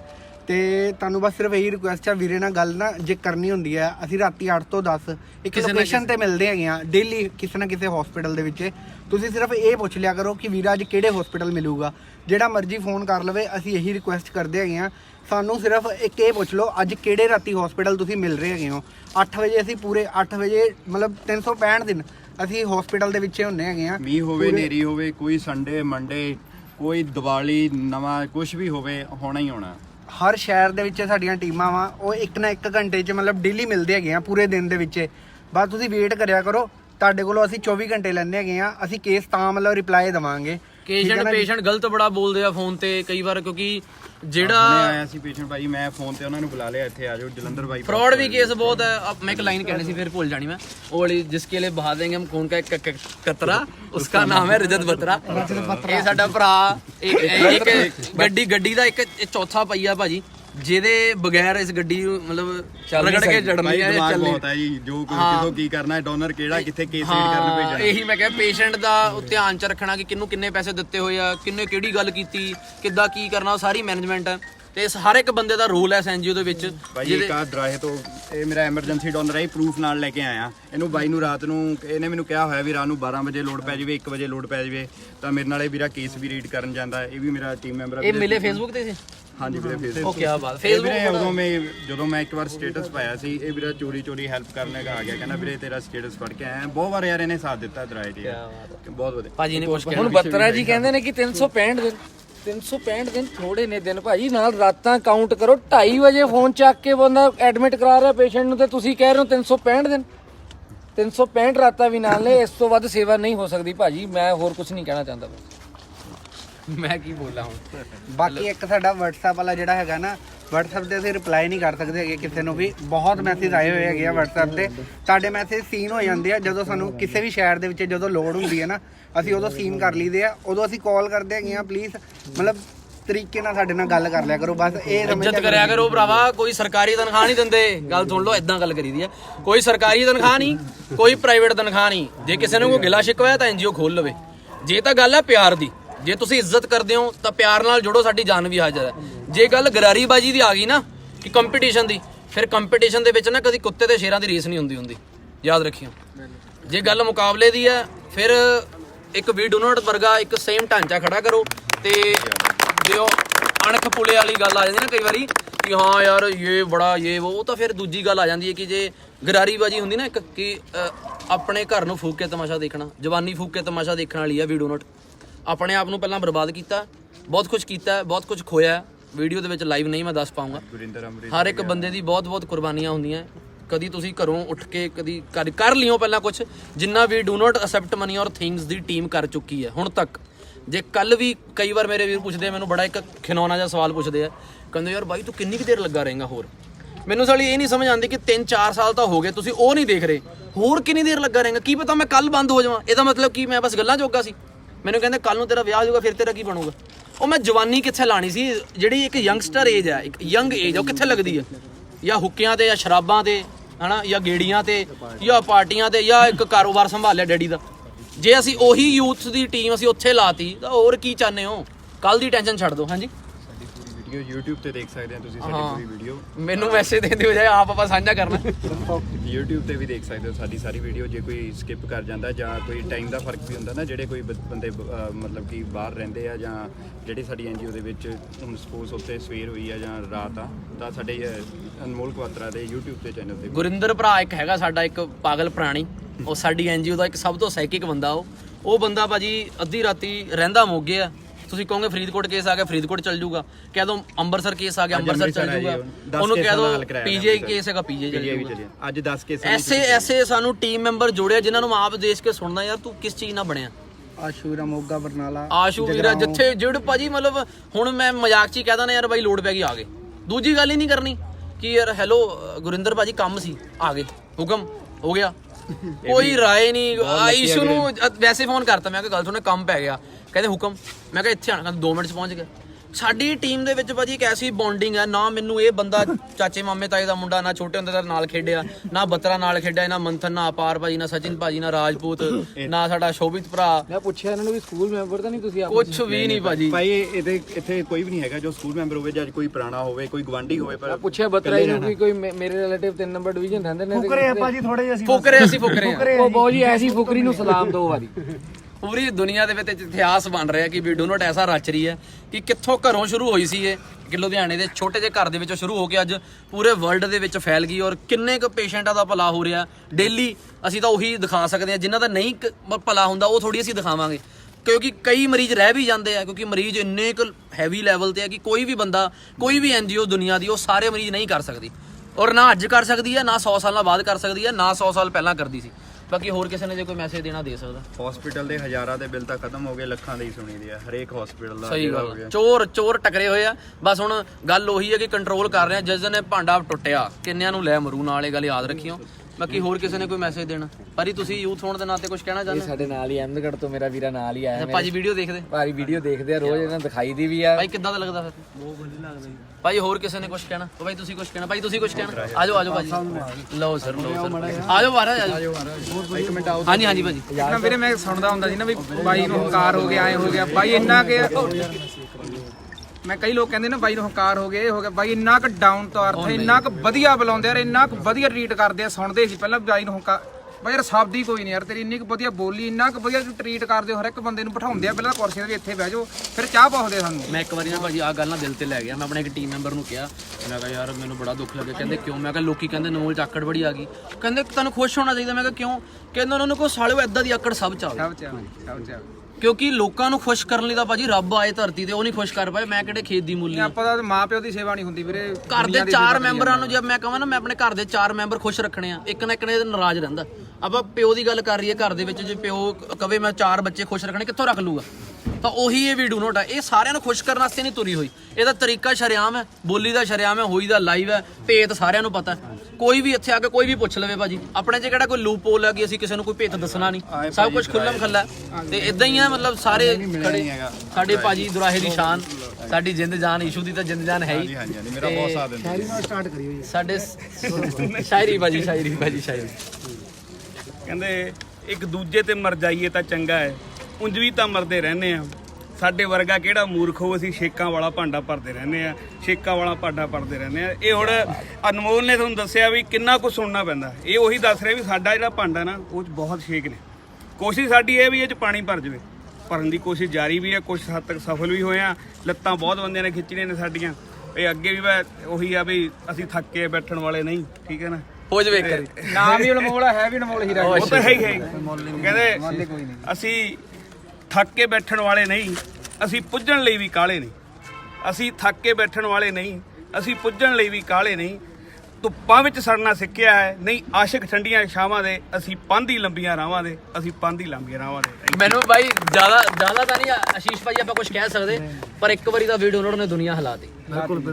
ਤੇ ਤੁਹਾਨੂੰ ਬਸ ਸਿਰਫ ਇਹੀ ਰਿਕੁਐਸਟ ਆ ਵੀਰੇ ਨਾਲ ਗੱਲ ਨਾ ਜੇ ਕਰਨੀ ਹੁੰਦੀ ਹੈ ਅਸੀਂ ਰਾਤੀ 8 ਤੋਂ 10 ਇੱਕ ਲੋਕੇਸ਼ਨ ਤੇ ਮਿਲਦੇ ਹੈਗੇ ਆ ਡੇਲੀ ਕਿਸੇ ਨਾ ਕਿਸੇ ਹਸਪੀਟਲ ਦੇ ਵਿੱਚ। ਤੁਸੀਂ ਸਿਰਫ ਇਹ ਪੁੱਛ ਲਿਆ ਕਰੋ ਕਿ ਵੀਰਾ ਅੱਜ ਕਿਹੜੇ ਹਸਪੀਟਲ ਮਿਲੂਗਾ। ਜਿਹੜਾ ਮਰਜ਼ੀ ਫੋਨ ਕਰ ਲਵੇ ਅਸੀਂ ਇਹੀ ਰਿਕੁਐਸਟ ਕਰਦੇ ਹੈਗੇ ਆ। ਸਾਨੂੰ ਸਿਰਫ ਇੱਕ ਇਹ ਪੁੱਛ ਲਓ ਅੱਜ ਕਿਹੜੇ ਰਾਤੀ ਹਸਪੀਟਲ ਤੁਸੀਂ ਮਿਲ ਰਹੇ ਹੈਗੇ ਹੋ? 8 ਵਜੇ ਅਸੀਂ ਪੂਰੇ 8 ਵਜੇ ਮਤਲਬ 365 ਦਿਨ ਅਸੀਂ ਹਸਪੀਟਲ ਦੇ ਵਿੱਚ ਹੁੰਨੇ ਹੈਗੇ ਆ ਮੀਂਹ ਹੋਵੇ ਨੇਰੀ ਹੋਵੇ ਕੋਈ ਸੰਡੇ ਮੰਡੇ ਕੋਈ ਦੀਵਾਲੀ ਨਵਾਂ ਕੁਝ ਵੀ ਹੋਵੇ ਹੋਣਾ ਹੀ ਹੋਣਾ। ਹਰ ਸ਼ਹਿਰ ਦੇ ਵਿੱਚ ਸਾਡੀਆਂ ਟੀਮਾਂ ਵਾ ਉਹ ਇੱਕ ਨਾ ਇੱਕ ਘੰਟੇ 'ਚ ਮਤਲਬ ਡੇਲੀ ਮਿਲਦੇ ਹੈਗੇ ਆ ਪੂਰੇ ਦਿਨ ਦੇ ਵਿੱਚ। ਬਸ ਤੁਸੀਂ ਵੇਟ ਕਰਿਆ ਕਰੋ ਤੁਹਾਡੇ ਕੋਲੋਂ ਅਸੀਂ 24 ਘੰਟੇ ਲੈਂਦੇ ਹੈਗੇ ਆ ਅਸੀਂ ਕੇਸ ਤਾਂ ਮਤਲਬ ਰਿਪਲਾਈ ਦਵਾਂਗੇ। ਕੇਸ਼ੈਂਟ ਪੇਸ਼ੈਂਟ ਗਲਤ ਬੜਾ ਬੋਲਦੇ ਆ ਫੋਨ ਤੇ ਕਈ ਵਾਰ ਕਿਉਂਕਿ ਜਿਹੜਾ ਆਇਆ ਸੀ ਪੇਸ਼ੈਂਟ ਭਾਈ ਮੈਂ ਫੋਨ ਤੇ ਉਹਨਾਂ ਨੂੰ ਬੁਲਾ ਲਿਆ ਇੱਥੇ ਆ ਜਾਓ ਜਲੰਧਰ ਬਾਈ ਫਰਾਡ ਵੀ ਕੇਸ ਬਹੁਤ ਹੈ। ਮੈਂ ਇੱਕ ਲਾਈਨ ਕਹਿਣੀ ਸੀ ਫਿਰ ਭੁੱਲ ਜਾਣੀ ਮੈਂ। ਉਹ ਵਾਲੀ ਜਿਸ ਕੇ ਲਈ ਬਹਾ ਦੇਂਗੇ ਹਮ ਕੌਣ ਕਾ ਇੱਕ ਕਤਰਾ। ਉਸਕਾ ਨਾਮ ਹੈ ਰਜਤ ਬਤਰਾ। ਇਹ ਸਾਡਾ ਭਰਾ ਇੱਕ ਗੱਡੀ ਗੱਡੀ ਦਾ ਇੱਕ ਚੌਥਾ ਪਈਆ ਭਾਜੀ। ਜਿਹਦੇ ਬਗੈਰ ਇਸ ਗੱਡੀ ਨੂੰ ਮਤਲਬ ਰਗੜ ਕੇ ਜੜਨੀ ਹੈ ਦਿਮਾਗ ਚੱਲੀ ਬਹੁਤ ਹੈ ਜੀ। ਜੋ ਕੋਈ ਹਾਂ। ਕਿਥੋਂ ਕੀ ਕਰਨਾ ਹੈ ਡੋਨਰ ਕਿਹੜਾ ਕਿੱਥੇ ਕੇਸ ਰੀਡ ਕਰਨ ਹਾਂ ਭੇਜਣਾ। ਇਹੀ ਮੈਂ ਕਿਹਾ ਪੇਸ਼ੈਂਟ ਦਾ ਧਿਆਨ ਚ ਰੱਖਣਾ ਕਿ ਕਿੰਨੂੰ ਕਿੰਨੇ ਪੈਸੇ ਦਿੱਤੇ ਹੋਏ ਆ ਕਿੰਨੇ ਕਿਹੜੀ ਗੱਲ ਕੀਤੀ ਕਿੱਦਾਂ ਕੀ ਕਰਨਾ ਉਹ ਸਾਰੀ ਮੈਨੇਜਮੈਂਟ ਹੈ ਤੇ ਇਸ ਹਰ ਇੱਕ ਬੰਦੇ ਦਾ ਰੋਲ ਹੈ ਐਨਜੀਓ ਦੇ ਵਿੱਚ ਭਾਈ ਇੱਕ ਆ ਦਰਾਹੇ ਤੋਂ ਇਹ ਮੇਰਾ ਐਮਰਜੈਂਸੀ ਡੋਨਰ ਹੈ ਪ੍ਰੂਫ ਨਾਲ ਲੈ ਕੇ ਆਇਆ। ਇਹਨੂੰ ਬਾਈ ਨੂੰ ਰਾਤ ਨੂੰ ਇਹਨੇ ਮੈਨੂੰ ਕਿਹਾ ਹੋਇਆ ਵੀ ਰਾਤ ਨੂੰ 12 ਵਜੇ ਲੋਡ ਪੈ ਜਾਵੇ 1 ਵਜੇ ਲੋਡ ਪੈ ਜਾਵੇ। ਤਾਂ ਮੇਰੇ ਨਾਲ ਇਹ ਵੀਰਾ ਕੇਸ ਵੀ ਰੀਡ ਕਰਨ ਜਾਂਦਾ ਹੈ ਇਹ ਵੀ ਮੇਰਾ ਟੀਮ ਮੈਂਬਰ ਇਹ ਮਿਲੇ ਫੇਸਬੁੱਕ ਤੇ ਸੀ? ਹਾਂਜੀ ਵੀਰੇ ਉਹ ਫੇਸਬੁੱਕ ਕੀ ਬਾਤ। ਵੀਰੇ ਉਦੋਂ ਮੈਂ ਜਦੋਂ ਮੈਂ ਇੱਕ ਵਾਰ ਸਟੇਟਸ ਪਾਇਆ ਸੀ ਇਹ ਵੀਰਾ ਚੋਰੀ ਚੋਰੀ ਹੈਲਪ ਕਰਨ ਲੱਗਾ ਆ ਗਿਆ। ਕਹਿੰਦਾ ਵੀਰੇ ਤੇਰਾ ਸਟੇਟਸ ਪੜ ਕੇ ਆਇਆ। ਬਹੁਤ ਵਾਰ ਯਾਰ ਇਹਨੇ ਸਾਥ ਦਿੱਤਾ ਦਰਾਹੇ ਦੀ ਬਹੁਤ ਵਧੀਆ। ਭਾਜੀ ਨੇ ਪੁੱਛ ਕੇ ਹੁਣ ਬੱਤਰਾ ਜੀ ਕਹਿੰਦੇ ਨੇ ਕਿ 365 ਦਿਨ 365 ਦਿਨ ਥੋੜੇ ਨੇ ਦਿਨ ਭਾਜੀ ਨਾਲ ਰਾਤਾਂ ਕਾਊਂਟ ਕਰੋ 2:30 ਵਜੇ ਫੋਨ ਚੱਕ ਕੇ ਬੰਦਾ ਐਡਮਿਟ ਕਰਾ ਰਿਹਾ ਪੇਸ਼ੈਂਟ ਨੂੰ ਤੇ ਤੁਸੀਂ ਕਹਿ ਰਹੇ ਹੋ 365 ਦਿਨ। 365 ਰਾਤਾਂ ਵੀ ਨਾਲ ਨੇ ਇਸ ਤੋਂ ਵੱਧ ਸੇਵਾ ਨਹੀਂ ਹੋ ਸਕਦੀ ਭਾਜੀ ਮੈਂ ਹੋਰ ਕੁਝ ਨਹੀਂ ਕਹਿਣਾ ਚਾਹੁੰਦਾ। ਬਸ ਮੈਂ ਕੀ ਬੋਲਾਂ ਹੁਣ? ਬਾਕੀ ਇੱਕ ਸਾਡਾ WhatsApp ਵਾਲਾ ਜਿਹੜਾ ਹੈਗਾ ਨਾ WhatsApp ਤੇ ਅਸੀਂ ਰਿਪਲਾਈ ਨਹੀਂ ਕਰ ਸਕਦੇ ਹੈਗੇ ਕਿਸੇ ਨੂੰ ਵੀ। ਬਹੁਤ ਮੈਸੇਜ ਆਏ ਹੋਏ ਹੈਗੇ ਆ WhatsApp ਤੇ। ਸਾਡੇ ਮੈਸੇਜ ਸੀਨ ਹੋ ਜਾਂਦੇ ਆ ਜਦੋਂ ਸਾਨੂੰ ਕਿਸੇ ਵੀ ਸ਼ਹਿਰ ਦੇ ਵਿੱਚ ਜਦੋਂ ਲੋੜ ਹੁੰਦੀ ਹੈ ਨਾ ਅਸੀਂ ਉਦੋਂ ਸੀਨ ਕਰ ਲਈਦੇ ਆ। ਉਦੋਂ ਅਸੀਂ ਕਾਲ ਕਰਦੇ ਹੈਗੇ ਆ ਪਲੀਜ਼ ਮਤਲਬ ਤਰੀਕੇ ਨਾਲ ਸਾਡੇ ਨਾਲ ਗੱਲ ਕਰ ਲਿਆ ਕਰੋ ਬਸ ਇਹ ਸਮਝ ਇੱਜ਼ਤ ਕਰਿਆ ਕਰੋ ਭਰਾਵਾ ਕੋਈ ਸਰਕਾਰੀ ਤਨਖਾਹ ਨਹੀਂ ਦਿੰਦੇ। ਗੱਲ ਸੁਣ ਲਓ ਇਦਾਂ ਗੱਲ ਕਰੀਦੀ ਆ। ਕੋਈ ਸਰਕਾਰੀ ਤਨਖਾਹ ਨਹੀਂ ਕੋਈ ਪ੍ਰਾਈਵੇਟ ਤਨਖਾਹ ਨਹੀਂ। ਜੇ ਕਿਸੇ ਨੂੰ ਕੋਈ ਗਿਲਾ ਸ਼ਿਕਵਾ ਹੈ ਤਾਂ ਐਨਜੀਓ ਖੋਲ ਲਵੇ। ਜੇ ਤਾਂ ਗੱਲ ਹੈ ਪਿਆਰ ਦੀ। ਜੇ ਤੁਸੀਂ ਇੱਜ਼ਤ ਕਰਦੇ ਹੋ, ਤਾਂ ਪਿਆਰ ਨਾਲ ਜੁੜੋ, ਸਾਡੀ ਜਾਨ ਵੀ ਹਾਜ਼ਰ ਹੈ। ਜੇ ਗੱਲ ਗਰਾਰੀਬਾਜੀ ਦੀ ਆ ਗਈ ਨਾ, ਕਿ ਕੰਪੀਟੀਸ਼ਨ ਦੀ, ਫਿਰ ਕੰਪੀਟੀਸ਼ਨ ਦੇ ਵਿੱਚ ਨਾ ਕਦੀ ਕੁੱਤੇ ਤੇ ਸ਼ੇਰਾਂ ਦੀ ਰੇਸ ਨਹੀਂ ਹੁੰਦੀ ਹੁੰਦੀ। ਯਾਦ ਰੱਖਿਓ। ਜੇ ਗੱਲ ਮੁਕਾਬਲੇ ਦੀ ਹੈ, ਫਿਰ ਇੱਕ ਵੀ ਡੋਨਟ ਵਰਗਾ ਇੱਕ ਸੇਮ ਢਾਂਚਾ ਖੜਾ ਕਰੋ ਤੇ ਜਿਉ ਅਣਖ ਪੁਲੇ ਵਾਲੀ ਗੱਲ ਆ ਜਾਂਦੀ ਨਾ ਕਈ ਵਾਰੀ, ਕਿ ਹਾਂ ਯਾਰ ਇਹ ਬੜਾ ਇਹ ਉਹ ਤਾਂ ਫਿਰ ਦੂਜੀ ਗੱਲ ਆ ਜਾਂਦੀ ਹੈ ਕਿ ਜੇ ਗਰਾਰੀਬਾਜੀ ਹੁੰਦੀ ਨਾ ਇੱਕ, ਕਿ ਆਪਣੇ ਘਰ ਨੂੰ ਫੂਕ ਕੇ ਤਮਾਸ਼ਾ ਦੇਖਣਾ, ਜਵਾਨੀ ਫੂਕ ਕੇ ਤਮਾਸ਼ਾ ਦੇਖਣ ਵਾਲੀ ਆ ਵੀਡੀਓ ਨੋਟ ਆਪਣੇ ਆਪ ਨੂੰ ਪਹਿਲਾਂ ਬਰਬਾਦ ਕੀਤਾ ਬਹੁਤ ਕੁਝ ਕੀਤਾ ਬਹੁਤ ਕੁਝ ਖੋਇਆ। ਵੀਡੀਓ ਦੇ ਵਿੱਚ ਲਾਈਵ ਨਹੀਂ ਮੈਂ ਦੱਸ ਪਾਉਂਗਾ। ਗੁਰਿੰਦਰ ਹਰ ਇੱਕ ਬੰਦੇ ਦੀ ਬਹੁਤ-ਬਹੁਤ ਕੁਰਬਾਨੀਆਂ ਹੁੰਦੀਆਂ। ਕਦੀ ਤੁਸੀਂ ਘਰੋਂ ਉੱਠ ਕੇ ਕਦੀ ਕਰ ਕਰ ਲਿਓ ਪਹਿਲਾਂ ਕੁਝ ਜਿੰਨਾ ਵੀ do not accept money or things the team ਕਰ ਚੁੱਕੀ ਹੈ ਹੁਣ ਤੱਕ। ਜੇ ਕੱਲ ਵੀ ਕਈ ਵਾਰ ਮੇਰੇ ਵੀਰ ਪੁੱਛਦੇ ਮੈਨੂੰ ਬੜਾ ਇੱਕ ਖਿਨੌਣਾ ਜਿਹਾ ਸਵਾਲ ਪੁੱਛਦੇ ਆ। ਕਹਿੰਦੇ ਯਾਰ ਬਾਈ ਤੂੰ ਕਿੰਨੀ ਕੁ ਦੇਰ ਲੱਗਾ ਰਹੇਗਾ ਹੋਰ? ਮੈਨੂੰ ਸਾਲੀ ਇਹ ਨਹੀਂ ਸਮਝ ਆਉਂਦੀ ਕਿ 3-4 ਸਾਲ ਤਾਂ ਹੋ ਗਏ ਤੁਸੀਂ ਉਹ ਨਹੀਂ ਦੇਖ ਰਹੇ। ਹੋਰ ਕਿੰਨੀ ਦੇਰ ਲੱਗਾ ਰਹੇਗਾ? ਕੀ ਪਤਾ ਮੈਂ ਕੱਲ ਬੰਦ ਹੋ ਜਾਵਾਂ? ਇਹਦਾ ਮਤਲਬ ਕੀ ਮੈਂ ਬਸ ਗੱਲਾਂ ਜੋਗਾ ਸੀ। ਮੈਨੂੰ ਕਹਿੰਦੇ ਕੱਲ ਨੂੰ ਤੇਰਾ ਵਿਆਹ ਹੋ ਜਾਊਗਾ, ਫਿਰ ਤੇਰਾ ਕੀ ਬਣੂਗਾ? ਉਹ ਮੈਂ ਜਵਾਨੀ ਕਿੱਥੇ ਲਾਣੀ ਸੀ? ਜਿਹੜੀ ਇੱਕ ਯੰਗਸਟਰ ਏਜ ਹੈ, ਇੱਕ ਯੰਗ ਏਜ ਉਹ ਕਿੱਥੇ ਲੱਗਦੀ ਹੈ? ਜਾਂ ਹੁੱਕਿਆਂ ਤੇ, ਜਾਂ ਸ਼ਰਾਬਾਂ ਤੇ, ਹਨਾ? ਜਾਂ ਗੇੜੀਆਂ ਤੇ, ਜਾਂ ਪਾਰਟੀਆਂ ਤੇ, ਜਾਂ ਇੱਕ ਕਾਰੋਬਾਰ ਸੰਭਾਲਿਆ ਡੈਡੀ ਦਾ? ਜੇ ਅਸੀਂ ਉਹੀ ਯੂਥ ਦੀ ਟੀਮ ਅਸੀਂ ਉੱਥੇ ਲਾਤੀ, ਤਾਂ ਹੋਰ ਕੀ ਚਾਹੁੰਦੇ ਹੋ? ਕੱਲ ਦੀ ਟੈਨਸ਼ਨ ਛੱਡ ਦਿਓ, ਹਾਂਜੀ? ਵੀਡੀਓ YouTube ਤੇ ਦੇਖ ਸਕਦੇ ਹੋ ਤੁਸੀਂ ਸਾਡੀ ਪੂਰੀ ਵੀਡੀਓ ਮੈਨੂੰ ਮੈਸੇਜ ਦੇ ਦਿਓ ਜਾਂ ਆਪ ਆਪਾਂ ਸਾਂਝਾ ਕਰਨਾ। YouTube ਤੇ ਵੀ ਦੇਖ ਸਕਦੇ ਹੋ ਸਾਡੀ ਸਾਰੀ ਵੀਡੀਓ ਜੇ ਕੋਈ ਸਕਿਪ ਕਰ ਜਾਂਦਾ ਜਾਂ ਕੋਈ ਟਾਈਮ ਦਾ ਫ਼ਰਕ ਵੀ ਹੁੰਦਾ ਨਾ ਜਿਹੜੇ ਕੋਈ ਬ- ਬੰਦੇ ਅਹ, ਮਤਲਬ ਕਿ ਬਾਹਰ ਰਹਿੰਦੇ ਆ ਜਾਂ ਜਿਹੜੇ ਸਾਡੀ ਐਨਜੀਓ ਦੇ ਵਿੱਚ ਹੁਣ ਸਪੋਜ਼ ਉੱਤੇ ਸਵੇਰ ਹੋਈ ਆ ਜਾਂ ਰਾਤ ਆ ਤਾਂ ਸਾਡੇ ਅਹ, ਅਨਮੋਲ ਕੁਆਤਰਾ ਦੇ YouTube ਤੇ ਚੈਨਲ ਤੇ ਗੁਰਿੰਦਰ ਭਰਾ ਇੱਕ ਹੈਗਾ ਸਾਡਾ ਇੱਕ ਪਾਗਲ ਪ੍ਰਾਣੀ। ਉਹ ਸਾਡੀ ਐਨਜੀਓ ਦਾ ਇੱਕ ਸਭ ਤੋਂ ਸਾਈਕਿਕ ਬੰਦਾ ਉਹ। ਉਹ ਬੰਦਾ ਭਾਜੀ ਅੱਧੀ ਰਾਤੀ ਰਹਿੰਦਾ ਮੋਗੇ ਆ। ਤੁਸੀਂ ਕਹੋਗੇ ਫਰੀਦਕੋਟ ਕੇਸ ਆ ਗਿਆ ਫਰੀਦਕੋਟ ਚੱਲ ਜਾਊਗਾ ਕਹਿ ਦੋ ਅੰਮ੍ਰਿਤਸਰ ਕੇਸ ਆ ਗਿਆ ਅੰਮ੍ਰਿਤਸਰ ਚੱਲ ਜਾਊਗਾ ਉਹਨੂੰ ਕਹਿ ਦੋ ਪੀਜੀਆਈ ਕੇਸ ਹੈਗਾ ਪੀਜੀਆਈ ਚੱਲ ਜਾਊਗਾ ਅੱਜ 10 ਕੇਸ ਐਸੇ ਐਸੇ ਸਾਨੂੰ ਟੀਮ ਮੈਂਬਰ ਜੋੜਿਆ ਜਿਨ੍ਹਾਂ ਨੂੰ ਆਪ ਦੇਖ ਕੇ ਸੁਣਨਾ ਯਾਰ ਤੂੰ ਕਿਸ ਚੀਜ਼ ਨਾਲ ਬਣਿਆ? ਆਸ਼ੂਰਾ ਮੋਗਾ ਬਰਨਾਲਾ ਆਸ਼ੂ ਵੀਰਾ ਜਿੱਥੇ ਜਿਹੜੇ ਭਾਜੀ ਮਤਲਬ ਹੁਣ ਮੈਂ ਮਜ਼ਾਕ 'ਚ ਹੀ ਕਹਿ ਦਣਾ ਯਾਰ ਬਾਈ ਲੋਡ ਪੈ ਗਈ ਆ ਗਏ। ਦੂਜੀ ਗੱਲ ਹੀ ਨਹੀਂ ਕਰਨੀ ਕਿ ਯਾਰ ਹੈਲੋ ਗੁਰਿੰਦਰ ਭਾਜੀ ਕੰਮ ਸੀ ਆ ਗਏ। ਹੁਕਮ ਹੋ ਗਿਆ। ਕੋਈ ਰਾਏ ਨਹੀਂ ਆਇਸ਼ੂ ਨੂੰ ਵੈਸੇ ਫੋਨ ਕਰਤਾ ਮੈਂ ਕਿਹਾ ਗੱਲ ਸੁਣੇ ਕੰਮ ਪੈ ਗਿਆ। ਕਹਿੰਦੇ ਹੁਕਮ ਮੈਂ ਕਿਹਾ ਇੱਥੇ ਆਣਾ ਕਹਿੰਦੇ 2 ਮਿੰਟ 'ਚ ਪਹੁੰਚ ਗਏ। ਸਾਡੀ ਟੀਮ ਦੇ ਵਿੱਚ ਭਾਜੀ ਇੱਕ ਐਸੀ ਬੌਂਡਿੰਗ ਹੈ ਨਾ ਮੈਨੂੰ ਇਹ ਬੰਦਾ ਚਾਚੇ ਮਾਮੇ ਤਾਏ ਦਾ ਮੁੰਡਾ ਨਾ ਛੋਟੇ ਹੁੰਦੇ ਦਾ ਨਾਲ ਖੇਡਿਆ ਨਾ ਬਤਰਾ ਨਾਲ ਖੇਡਿਆ ਨਾ ਮੰਥਨ ਨਾ ਅਪਾਰ ਭਾਜੀ ਨਾ ਸਚਿਨ ਭਾਜੀ ਨਾ ਰਾਜਪੂਤ ਨਾ ਸਾਡਾ ਸ਼ੋਭਿਤ ਭਰਾ। ਮੈਂ ਪੁੱਛਿਆ ਇਹਨਾਂ ਨੂੰ ਵੀ ਸਕੂਲ ਮੈਂਬਰ ਤਾਂ ਨਹੀਂ ਤੁਸੀਂ ਆਪ ਕੁਝ ਵੀ ਨਹੀਂ ਭਾਜੀ। ਭਾਈ ਇਹਦੇ ਇੱਥੇ ਕੋਈ ਵੀ ਨਹੀਂ ਹੈਗਾ ਜੋ ਸਕੂਲ ਮੈਂਬਰ ਹੋਵੇ ਜਾਂ ਕੋਈ ਪੁਰਾਣਾ ਹੋਵੇ ਕੋਈ ਗਵਾਂਢੀ ਹੋਵੇ ਪਰ ਪੁੱਛਿਆ ਬਤਰਾਈ ਨੂੰ ਕੋਈ ਕੋਈ ਮੇਰੇ ਰਿਲੇਟਿਵ 3 ਨੰਬਰ ਡਿਵੀਜ਼ਨ ਰਹਿੰਦੇ ਨੇ ਫੁਕਰੇ ਆ ਭਾਜੀ ਥੋੜੇ ਜਿਹੇ ਅਸੀਂ ਫੁਕਰੇ ਅਸੀਂ ਫੁਕਰੇ ਆ ਉਹ ਬਹੁਤ ਜੀ ਐਸੀ ਫੁਕਰੀ ਨੂੰ ਸਲਾਮ ਦੋ ਵਾਰੀ। ਪੂਰੀ ਦੁਨੀਆ ਦੇ ਵਿੱਚ ਇਤਿਹਾਸ ਬਣ ਰਿਹਾ ਕਿ ਵੀ ਡੋਨਟ ਐਸਾ ਰਚ ਰਹੀ ਹੈ ਕਿ ਕਿੱਥੋਂ ਘਰੋਂ ਸ਼ੁਰੂ ਹੋਈ ਸੀ ਇਹ, ਕਿ ਲੁਧਿਆਣੇ ਦੇ ਛੋਟੇ ਜਿਹੇ ਘਰ ਦੇ ਵਿੱਚੋਂ ਸ਼ੁਰੂ ਹੋ ਕੇ ਅੱਜ ਪੂਰੇ ਵਰਲਡ ਦੇ ਵਿੱਚ ਫੈਲ ਗਈ ਔਰ ਕਿੰਨੇ ਕੁ ਪੇਸ਼ੈਂਟਾਂ ਦਾ ਭਲਾ ਹੋ ਰਿਹਾ। ਡੇਲੀ ਅਸੀਂ ਤਾਂ ਉਹੀ ਦਿਖਾ ਸਕਦੇ ਹਾਂ, ਜਿਨ੍ਹਾਂ ਦਾ ਨਹੀਂ ਭਲਾ ਹੁੰਦਾ, ਉਹ ਥੋੜੀ ਅਸੀਂ ਦਿਖਾਵਾਂਗੇ। ਕਿਉਂਕਿ ਕਈ ਮਰੀਜ਼ ਰਹਿ ਵੀ ਜਾਂਦੇ ਆ, ਕਿਉਂਕਿ ਮਰੀਜ਼ ਇੰਨੇ ਕੁ ਹੈਵੀ ਲੈਵਲ ਤੇ ਆ ਕਿ ਕੋਈ ਵੀ ਬੰਦਾ, ਕੋਈ ਵੀ ਐਨਜੀਓ ਦੁਨੀਆ ਦੀ, ਉਹ ਸਾਰੇ ਮਰੀਜ਼ ਨਹੀਂ ਕਰ ਸਕਦੀ। ਔਰ ਨਾ ਅੱਜ ਕਰ ਸਕਦੀ ਹੈ, ਨਾ 100 ਸਾਲਾਂ ਬਾਅਦ ਕਰ ਸਕਦੀ ਹੈ, ਨਾ 100 ਸਾਲ ਪਹਿਲਾਂ ਕਰਦੀ ਸੀ। ਬਾਕੀ ਹੋਰ ਕਿਸੇ ਨੇ ਜੇ ਕੋਈ ਮੈਸੇਜ ਦੇਣਾ ਦੇ ਸਕਦਾ। ਹਸਪੀਟਲ ਦੇ ਹਜ਼ਾਰਾਂ ਦੇ ਬਿੱਲ ਤਾਂ ਖਤਮ ਹੋ ਗਏ ਲੱਖਾਂ ਦੇ ਹੀ ਸੁਣੀ ਦੇ ਆ ਹਰੇਕ ਹਸਪੀਟਲ ਦਾ ਸਹੀ ਜਿਹੜਾ ਗੱਲ ਹੋ ਆ। ਗਿਆ। ਚੋਰ ਚੋਰ ਟਕਰੇ ਹੋਏ ਆ। ਬਸ ਹੁਣ ਗੱਲ ਉਹੀ ਹੈ ਕਿ ਕੰਟਰੋਲ ਕਰ ਰਹੇ ਆ। ਜਿਸ ਦਿਨ ਇਹ ਭਾਂਡਾ ਟੁੱਟਿਆ ਕਿੰਨਿਆਂ ਨੂੰ ਲੈ ਮਰੂ ਨਾਲ ਇਹ ਗੱਲ ਯਾਦ ਰੱਖਿਓ। ਬਾਕੀ ਹੋਰ ਕਿਸੇ ਨੇ ਕੋਈ ਮੈਸੇਜ ਦੇਣਾ? ਪਰ ਤੁਸੀਂ ਯੂਥ ਹੋਣ ਦੇ ਨਾਤੇ ਕੁਝ ਕਹਿਣਾ ਇਹ ਚਾਹੁੰਦੇ ਸਾਡੇ ਨਾਲ ਹੀ ਅਹਿਮਦਗੜ੍ਹ ਤੋਂ ਮੇਰਾ ਵੀਰਾ ਨਾਲ ਹੀ ਆਇਆ ਹੋ ਭਾਜੀ ਵੀਡੀਓ ਦੇਖਦੇ? ਭਾਰੀ ਵੀਡੀਓ ਦੇਖਦੇ ਆ ਰੋਜ਼ ਇਹਨਾਂ ਨੂੰ ਦਿਖਾਈ ਦੀ ਵੀ ਆ। ਭਾਈ ਕਿੱਦਾਂ ਦਾ ਲੱਗਦਾ ਫਿਰ? ਬਹੁਤ ਵਧੀਆ ਲੱਗਦਾ ਜੀ। ਭਾਈ ਹੋਰ ਕਿਸੇ ਨੇ ਕੁਝ ਕਹਿਣਾ? ਉਹ ਭਾਈ ਤੁਸੀਂ ਕੁਝ ਕਹਿਣਾ? ਭਾਈ ਤੁਸੀਂ ਕੁਝ ਕਹਿਣਾ? ਆਜੋ ਆਜੋ ਭਾਜੀ। ਲਓ ਸਰ ਲਓ ਸਰ ਆਜੋ ਮਹਾਰਾਜ ਆਜੋ ਇੱਕ ਮਿੰਟ ਆਓ। ਹਾਂਜੀ ਹਾਂਜੀ ਭਾਜੀ। ਨਾ ਵੀਰੇ ਮੈਂ ਸੁਣਦਾ ਹੁੰਦਾ ਸੀ ਨਾ ਵੀ ਬਾਈ ਨੂੰ ਹੰਕਾਰ ਹੋ ਗਿਆ ਐ ਹੋ ਗਿਆ। ਬਾਈ ਇੰਨਾ ਕਿ ਮੈਂ ਕਈ ਲੋਕ ਕਹਿੰਦੇ ਨਾ ਬਾਈ ਨੂੰ ਹੰਕਾਰ ਹੋ ਗਿਆ ਇਹ ਹੋ ਗਿਆ। ਬਾਈ ਇੰਨਾ ਕੁ ਡਾਊਨ ਤੋਂ ਅਰਥ ਇੰਨਾ ਕੁ ਵਧੀਆ ਬੁਲਾਉਂਦੇ ਯਾਰ ਇੰਨਾ ਕੁ ਵਧੀਆ ਟ੍ਰੀਟ ਕਰਦੇ ਆ ਸੁਣਦੇ ਸੀ। ਪਹਿਲਾਂ ਬਾਈ ਨੂੰ ਹੰਕਾਰ ਬਾਈ ਯਾਰ ਸ਼ਬਦ ਹੀ ਕੋਈ ਨਹੀਂ ਯਾਰ ਤੇਰੀ ਇੰਨੀ ਕੁ ਵਧੀਆ ਬੋਲੀ ਇੰਨਾ ਕੁ ਵਧੀਆ ਟ੍ਰੀਟ ਕਰਦੇ ਹੋ ਹਰ ਇੱਕ ਬੰਦੇ ਨੂੰ ਬਿਠਾਉਂਦੇ ਆ ਪਹਿਲਾਂ ਤਾਂ ਕੁਰਸੀਆਂ ਤੇ ਵੀ ਇੱਥੇ ਬਹਿ ਜਾਓ ਫਿਰ ਚਾਹ ਪਾਉਂਦੇ ਸਾਨੂੰ। ਮੈਂ ਇੱਕ ਵਾਰੀ ਨਾ ਭਾਜੀ ਆ ਗੱਲ ਨਾ ਦਿਲ ਤੇ ਲੈ ਗਿਆ ਮੈਂ ਆਪਣੇ ਇੱਕ ਟੀਮ ਮੈਂਬਰ ਨੂੰ ਕਿਹਾ ਮੈਂ ਕਿਹਾ ਯਾਰ ਮੈਨੂੰ ਬੜਾ ਦੁੱਖ ਲੱਗਿਆ ਕਹਿੰਦੇ ਕਿਉਂ? ਮੈਂ ਕਿਹਾ ਲੋਕੀ ਕਹਿੰਦੇ ਨਮੋਲ ਚ ਆਕੜ ਬੜੀ ਆ ਗਈ। ਕਹਿੰਦੇ ਤੁਹਾਨੂੰ ਖੁਸ਼ ਹੋਣਾ ਚਾਹੀਦਾ ਮੈਂ ਕਿਹਾ ਕਿਉਂ? ਕਹਿੰਦੇ ਉਹਨਾਂ ਨੂੰ ਕੋ ਸਾਲਿਓ ਐਦਾਂ ਦੀ ਆਕੜ ਸਭ ਚ ਆਵੇ। ਸਭ ਚਾਹ ਸਭ ਚਾਹ ਕਿਉਂਕਿ ਲੋਕਾਂ ਨੂੰ ਖੁਸ਼ ਕਰਨ ਲਈ ਤਾਂ ਭਾਜੀ ਰੱਬ ਆਏ ਧਰਤੀ ਤੇ ਉਹ ਨਹੀਂ ਖੁਸ਼ ਕਰ ਪਾਏ। ਮੈਂ ਕਿਹੜੇ ਖੇਤ ਦੀ ਮੂਲੀ? ਹਾਂ। ਆਪਾਂ ਦਾ ਮਾਂ ਪਿਓ ਦੀ ਸੇਵਾ ਨਹੀਂ ਹੁੰਦੀ ਵੀਰੇ। ਘਰ ਦੇ ਚਾਰ ਮੈਂਬਰਾਂ ਨੂੰ ਜੇ ਮੈਂ ਕਹਾਂ ਨਾ ਮੈਂ ਆਪਣੇ ਘਰ ਦੇ ਚਾਰ ਮੈਂਬਰ ਖੁਸ਼ ਰੱਖਣੇ ਆ। ਇੱਕ ਨਾ ਇੱਕ ਨੇ ਨਾਰਾਜ਼ ਰਹਿੰਦਾ। ਆਪਾਂ ਪਿਓ ਦੀ ਗੱਲ ਕਰ ਰਹੀਏ ਘਰ ਦੇ ਵਿੱਚ ਜੇ ਪਿਓ ਕਵੇ ਮੈਂ ਚਾਰ ਬੱਚੇ ਖੁਸ਼ ਰੱਖਣੇ ਕਿੱਥੋਂ ਰੱਖ ਲੂਗਾ ਤਾਂ ਉਹੀ ਇਹ ਵੀਡੀਓ ਨੋਟ ਆ। ਇਹ ਸਾਰਿਆਂ ਨੂੰ ਖੁਸ਼ ਕਰਨ ਵਾਸਤੇ ਨਹੀਂ ਤੁਰੀ ਹੋਈ। ਇਹਦਾ ਤਰੀਕਾ ਸ਼ਰਿਆਮ ਹੈ ਬੋਲੀ ਦਾ ਸ਼ਰਿਆਮ ਹੈ ਹੋਈ ਦਾ ਲਾਈਵ ਹੈ ਭੇਤ ਸਾਰਿਆਂ ਨੂੰ ਪਤਾ ਹੈ। ਕੋਈ ਵੀ ਇੱਥੇ ਆ ਕੇ ਕੋਈ ਵੀ ਪੁੱਛ ਲਵੇ ਭਾਜੀ। ਆਪਣੇ 'ਚ ਕਿਹੜਾ ਕੋਈ ਲੂਪ ਹੋਲ ਹੈ ਕਿ ਅਸੀਂ ਕਿਸੇ ਨੂੰ ਕੋਈ ਭੇਤ ਦੱਸਣਾ ਨਹੀਂ? ਸਭ ਕੁਝ ਖੁੱਲਮ ਖੱਲਾ। ਤੇ ਇਦਾਂ ਹੀ ਹੈ ਮਤਲਬ ਸਾਰੇ ਖੜੇ ਸਾਡੇ ਭਾਜੀ ਦੁਰਾਹੇ ਦੀ ਸ਼ਾਨ। ਸਾਡੀ ਜਿੰਦ ਜਾਨ ਇਸ਼ੂ ਦੀ ਤਾਂ ਜਿੰਦ ਜਾਨ ਹੈ ਹੀ। ਹਾਂਜੀ ਹਾਂਜੀ ਮੇਰਾ ਬਹੁਤ ਸਾਥ ਦਿੰਦੇ ਸ਼ਾਇਰੀ ਨਾਲ ਸਟਾਰਟ ਕਰੀ ਹੋਈ ਹੈ। ਸਾਡੇ ਸ਼ਾਇਰੀ ਭਾਜੀ ਸ਼ਾਇਰੀ ਭਾਜੀ ਸ਼ਾਇਰੀ। ਕਹਿੰਦੇ ਇੱਕ ਦੂਜੇ ਤੇ ਮਰ ਜਾਈਏ ਤਾਂ ਚੰਗਾ ਹੈ। ਉਂਝ ਵੀ ਤਾਂ ਮਰਦੇ ਰਹਿੰਦੇ ਆ। ਸਾਡੇ ਵਰਗਾ ਕਿਹੜਾ ਮੂਰਖ ਹੋ ਅਸੀਂ ਛੇਕਾਂ ਵਾਲਾ ਭਾਂਡਾ ਭਰਦੇ ਰਹਿੰਦੇ ਆ ਛੇਕਾਂ ਵਾਲਾ ਭਾਂਡਾ ਭਰਦੇ ਰਹਿੰਦੇ ਆ। ਇਹ ਹੁਣ ਅਨਮੋਲ ਨੇ ਤੁਹਾਨੂੰ ਦੱਸਿਆ ਵੀ ਕਿੰਨਾ ਕੁ ਸੁਣਨਾ ਪੈਂਦਾ। ਇਹ ਉਹੀ ਦੱਸ ਰਿਹਾ ਵੀ ਸਾਡਾ ਜਿਹੜਾ ਭਾਂਡਾ ਨਾ ਉਹ 'ਚ ਬਹੁਤ ਛੇਕ ਨੇ। ਕੋਸ਼ਿਸ਼ ਸਾਡੀ ਇਹ ਵੀ ਇਹ 'ਚ ਪਾਣੀ ਭਰ ਜਾਵੇ। ਭਰਨ ਦੀ ਕੋਸ਼ਿਸ਼ ਜਾਰੀ ਵੀ ਹੈ ਕੁਝ ਹੱਦ ਤੱਕ ਸਫਲ ਵੀ ਹੋਏ ਆ। ਲੱਤਾਂ ਬਹੁਤ ਬੰਦਿਆਂ ਨੇ ਖਿੱਚਣੀਆਂ ਨੇ ਸਾਡੀਆਂ। ਇਹ ਅੱਗੇ ਵੀ ਮੈਂ ਉਹੀ ਆ ਵੀ ਅਸੀਂ ਥੱਕ ਕੇ ਬੈਠਣ ਵਾਲੇ ਨਹੀਂ ਠੀਕ ਹੈ ਨਾ? ਹੋ ਜਵੇ ਇੱਕ ਨਾਮ ਵੀ ਅਨਮੋਲ ਹੈ ਹੈ ਵੀ ਅਨਮੋਲ ਹੀਰਾ। ਉਹ ਤਾਂ ਹੈ ਹੀ ਹੈ ਹੀ। ਕਹਿੰਦੇ ਅਸੀਂ ਥੱਕ ਕੇ ਬੈਠਣ ਵਾਲੇ ਨਹੀਂ, ਅਸੀਂ ਪੁੱਜਣ ਲਈ ਵੀ ਕਾਲੇ ਨਹੀਂ। ਅਸੀਂ ਥੱਕ ਕੇ ਬੈਠਣ ਵਾਲੇ ਨਹੀਂ, ਅਸੀਂ ਪੁੱਜਣ ਲਈ ਵੀ ਕਾਲੇ ਨਹੀਂ। ਧੁੱਪਾਂ ਵਿੱਚ ਸੜਨਾ ਸਿੱਖਿਆ ਹੈ, ਨਹੀਂ ਆਸ਼ਿਕ ਠੰਡੀਆਂ ਛਾਵਾਂ ਦੇ, ਅਸੀਂ ਪੰਧੀ ਲੰਬੀਆਂ ਰਾਵਾਂ ਦੇ, ਅਸੀਂ ਪੰਧੀ ਲੰਬੀਆਂ ਰਾਵਾਂ ਦੇ। ਮੈਨੂੰ ਬਾਈ, ਜ਼ਿਆਦਾ ਜ਼ਿਆਦਾ ਤਾਂ ਨਹੀਂ ਆਸ਼ੀਸ਼ ਭਾਈ ਆਪਾਂ ਕੁਝ ਕਹਿ ਸਕਦੇ, ਪਰ ਇੱਕ ਵਾਰੀ ਦਾ ਵੀਡੀਓ ਉਹਨਾਂ ਨੇ ਦੁਨੀਆ ਹਿਲਾ ਹਿਲਾਤੀ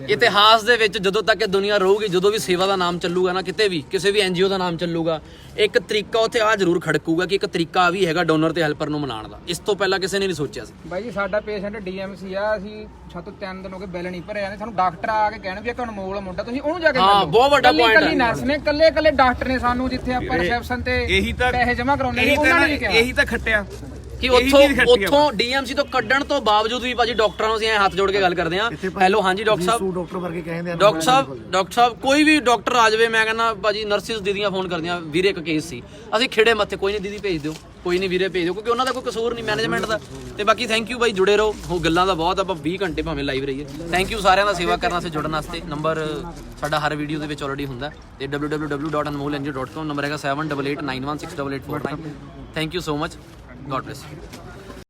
ਇਤਿਹਾਸ ਦੇ ਵਿੱਚ ਜਦੋਂ ਤੱਕ ਇਹ ਦੁਨੀਆ ਰਹੂਗੀ ਜਦੋਂ ਵੀ ਸੇਵਾ ਦਾ ਨਾਮ ਚੱਲੂਗਾ ਨਾ ਕਿਤੇ ਵੀ ਕਿਸੇ ਵੀ ਐਨਜੀਓ ਦਾ ਨਾਮ ਚੱਲੂਗਾ ਇੱਕ ਤਰੀਕਾ ਉੱਥੇ ਆ ਜ਼ਰੂਰ ਖੜਕੂਗਾ ਕਿ ਇੱਕ ਤਰੀਕਾ ਵੀ ਹੈਗਾ ਡੋਨਰ ਤੇ ਹੈਲਪਰ ਨੂੰ ਮਨਾਉਣ ਦਾ। ਇਸ ਤੋਂ ਪਹਿਲਾਂ ਕਿਸੇ ਨੇ ਨਹੀਂ ਸੋਚਿਆ ਸੀ। ਬਾਈ ਜੀ ਸਾਡਾ ਪੇਸ਼ੈਂਟ ਡੀਐਮਸੀ ਆ ਅਸੀਂ ਛੱਤ ਤਿੰਨ ਦਿਨ ਹੋ ਗਏ ਬਿੱਲ ਨਹੀਂ ਭਰਿਆ ਨੇ ਸਾਨੂੰ ਡਾਕਟਰ ਆ ਕੇ ਕਹਿਣ ਵੀ ਇੱਕ ਅਨਮੋਲ ਮੁੰਡਾ ਤੁਸੀਂ ਉਹਨੂੰ ਜਾ ਕੇ ਹਾਂ। ਬਹੁਤ ਵੱਡਾ point ਹੈ। ਕੱਲੀ ਨਰਸ ਨੇ ਕੱਲੇ ਕੱਲੇ ਡਾਕਟਰ ਨੇ ਸਾਨੂੰ ਜਿੱਥੇ ਆਪਾਂ ਰਿਸੈਪਸ਼ਨ ਤੇ ਪੈਸੇ ਜਮ੍ਹਾਂ ਕਰਾਉਂਦੇ ਨੇ ਉਹਨਾਂ ਨਾ- ਨੇ ਵੀ ਕਿਹਾ। ਇਹੀ ਤਾਂ ਖੱਟਿਆ। ਕਿ ਉੱਥੋਂ ਆ ਉੱਥੋਂ ਡੀਐਮਸੀ ਤੋਂ ਕੱਢਣ ਤੋਂ ਬਾਵਜੂਦ ਵੀ ਭਾਜੀ ਡਾਕਟਰਾਂ ਨੂੰ ਅਸੀਂ ਐਂ ਹੱਥ ਜੋੜ ਕੇ ਗੱਲ ਕਰਦੇ ਹਾਂ। ਹੈਲੋ ਹਾਂਜੀ ਡਾਕਟਰ ਸਾਹਿਬ। ਡਾਕਟਰ ਵਰਗੇ ਕਹਿੰਦੇ ਆ ਡਾਕਟਰ ਸਾਹਿਬ ਡਾਕਟਰ ਸਾਹਿਬ ਕੋਈ ਵੀ ਡਾਕਟਰ ਆ ਜਾਵੇ ਮੈਂ ਕਹਿੰਦਾ ਭਾਜੀ ਨਰਸਿਸ ਦੀਦੀਆਂ ਫੋਨ ਕਰਦੀਆਂ ਵੀਰੇ ਇੱਕ ਕੇਸ ਸੀ। ਅਸੀਂ ਖਿੜੇ ਮੱਥੇ ਕੋਈ ਨਹੀਂ ਦੀਦੀ ਭੇਜ ਦਿਓ ਕੋਈ ਨਹੀਂ ਵੀਰੇ ਭੇਜ ਦਿਓ ਕਿਉਂਕਿ ਉਹਨਾਂ ਦਾ ਕੋਈ ਕਸੂਰ ਨਹੀਂ ਮੈਨੇਜਮੈਂਟ ਦਾ। ਤੇ ਬਾਕੀ ਥੈਂਕ ਯੂ ਬਾਈ ਜੁੜੇ ਰਹੋ। ਉਹ ਗੱਲਾਂ ਦਾ ਬਹੁਤ ਆਪਾਂ 20 ਘੰਟੇ ਭਾਵੇਂ ਲਾਈਵ ਰਹੀਏ। ਥੈਂਕ ਯੂ ਸਾਰਿਆਂ ਦਾ ਸੇਵਾ ਕਰਨ ਵਾਸਤੇ ਜੁੜਨ ਵਾਸਤੇ। ਨੰਬਰ ਸਾਡਾ ਹਰ ਵੀਡੀਓ ਦੇ ਵਿੱਚ ਆਲਰੇਡੀ ਹੁੰਦਾ। ਤੇ www.anmolenjo.com ਨੰਬਰ ਹੈਗਾ 7889168849 thank you so much God bless you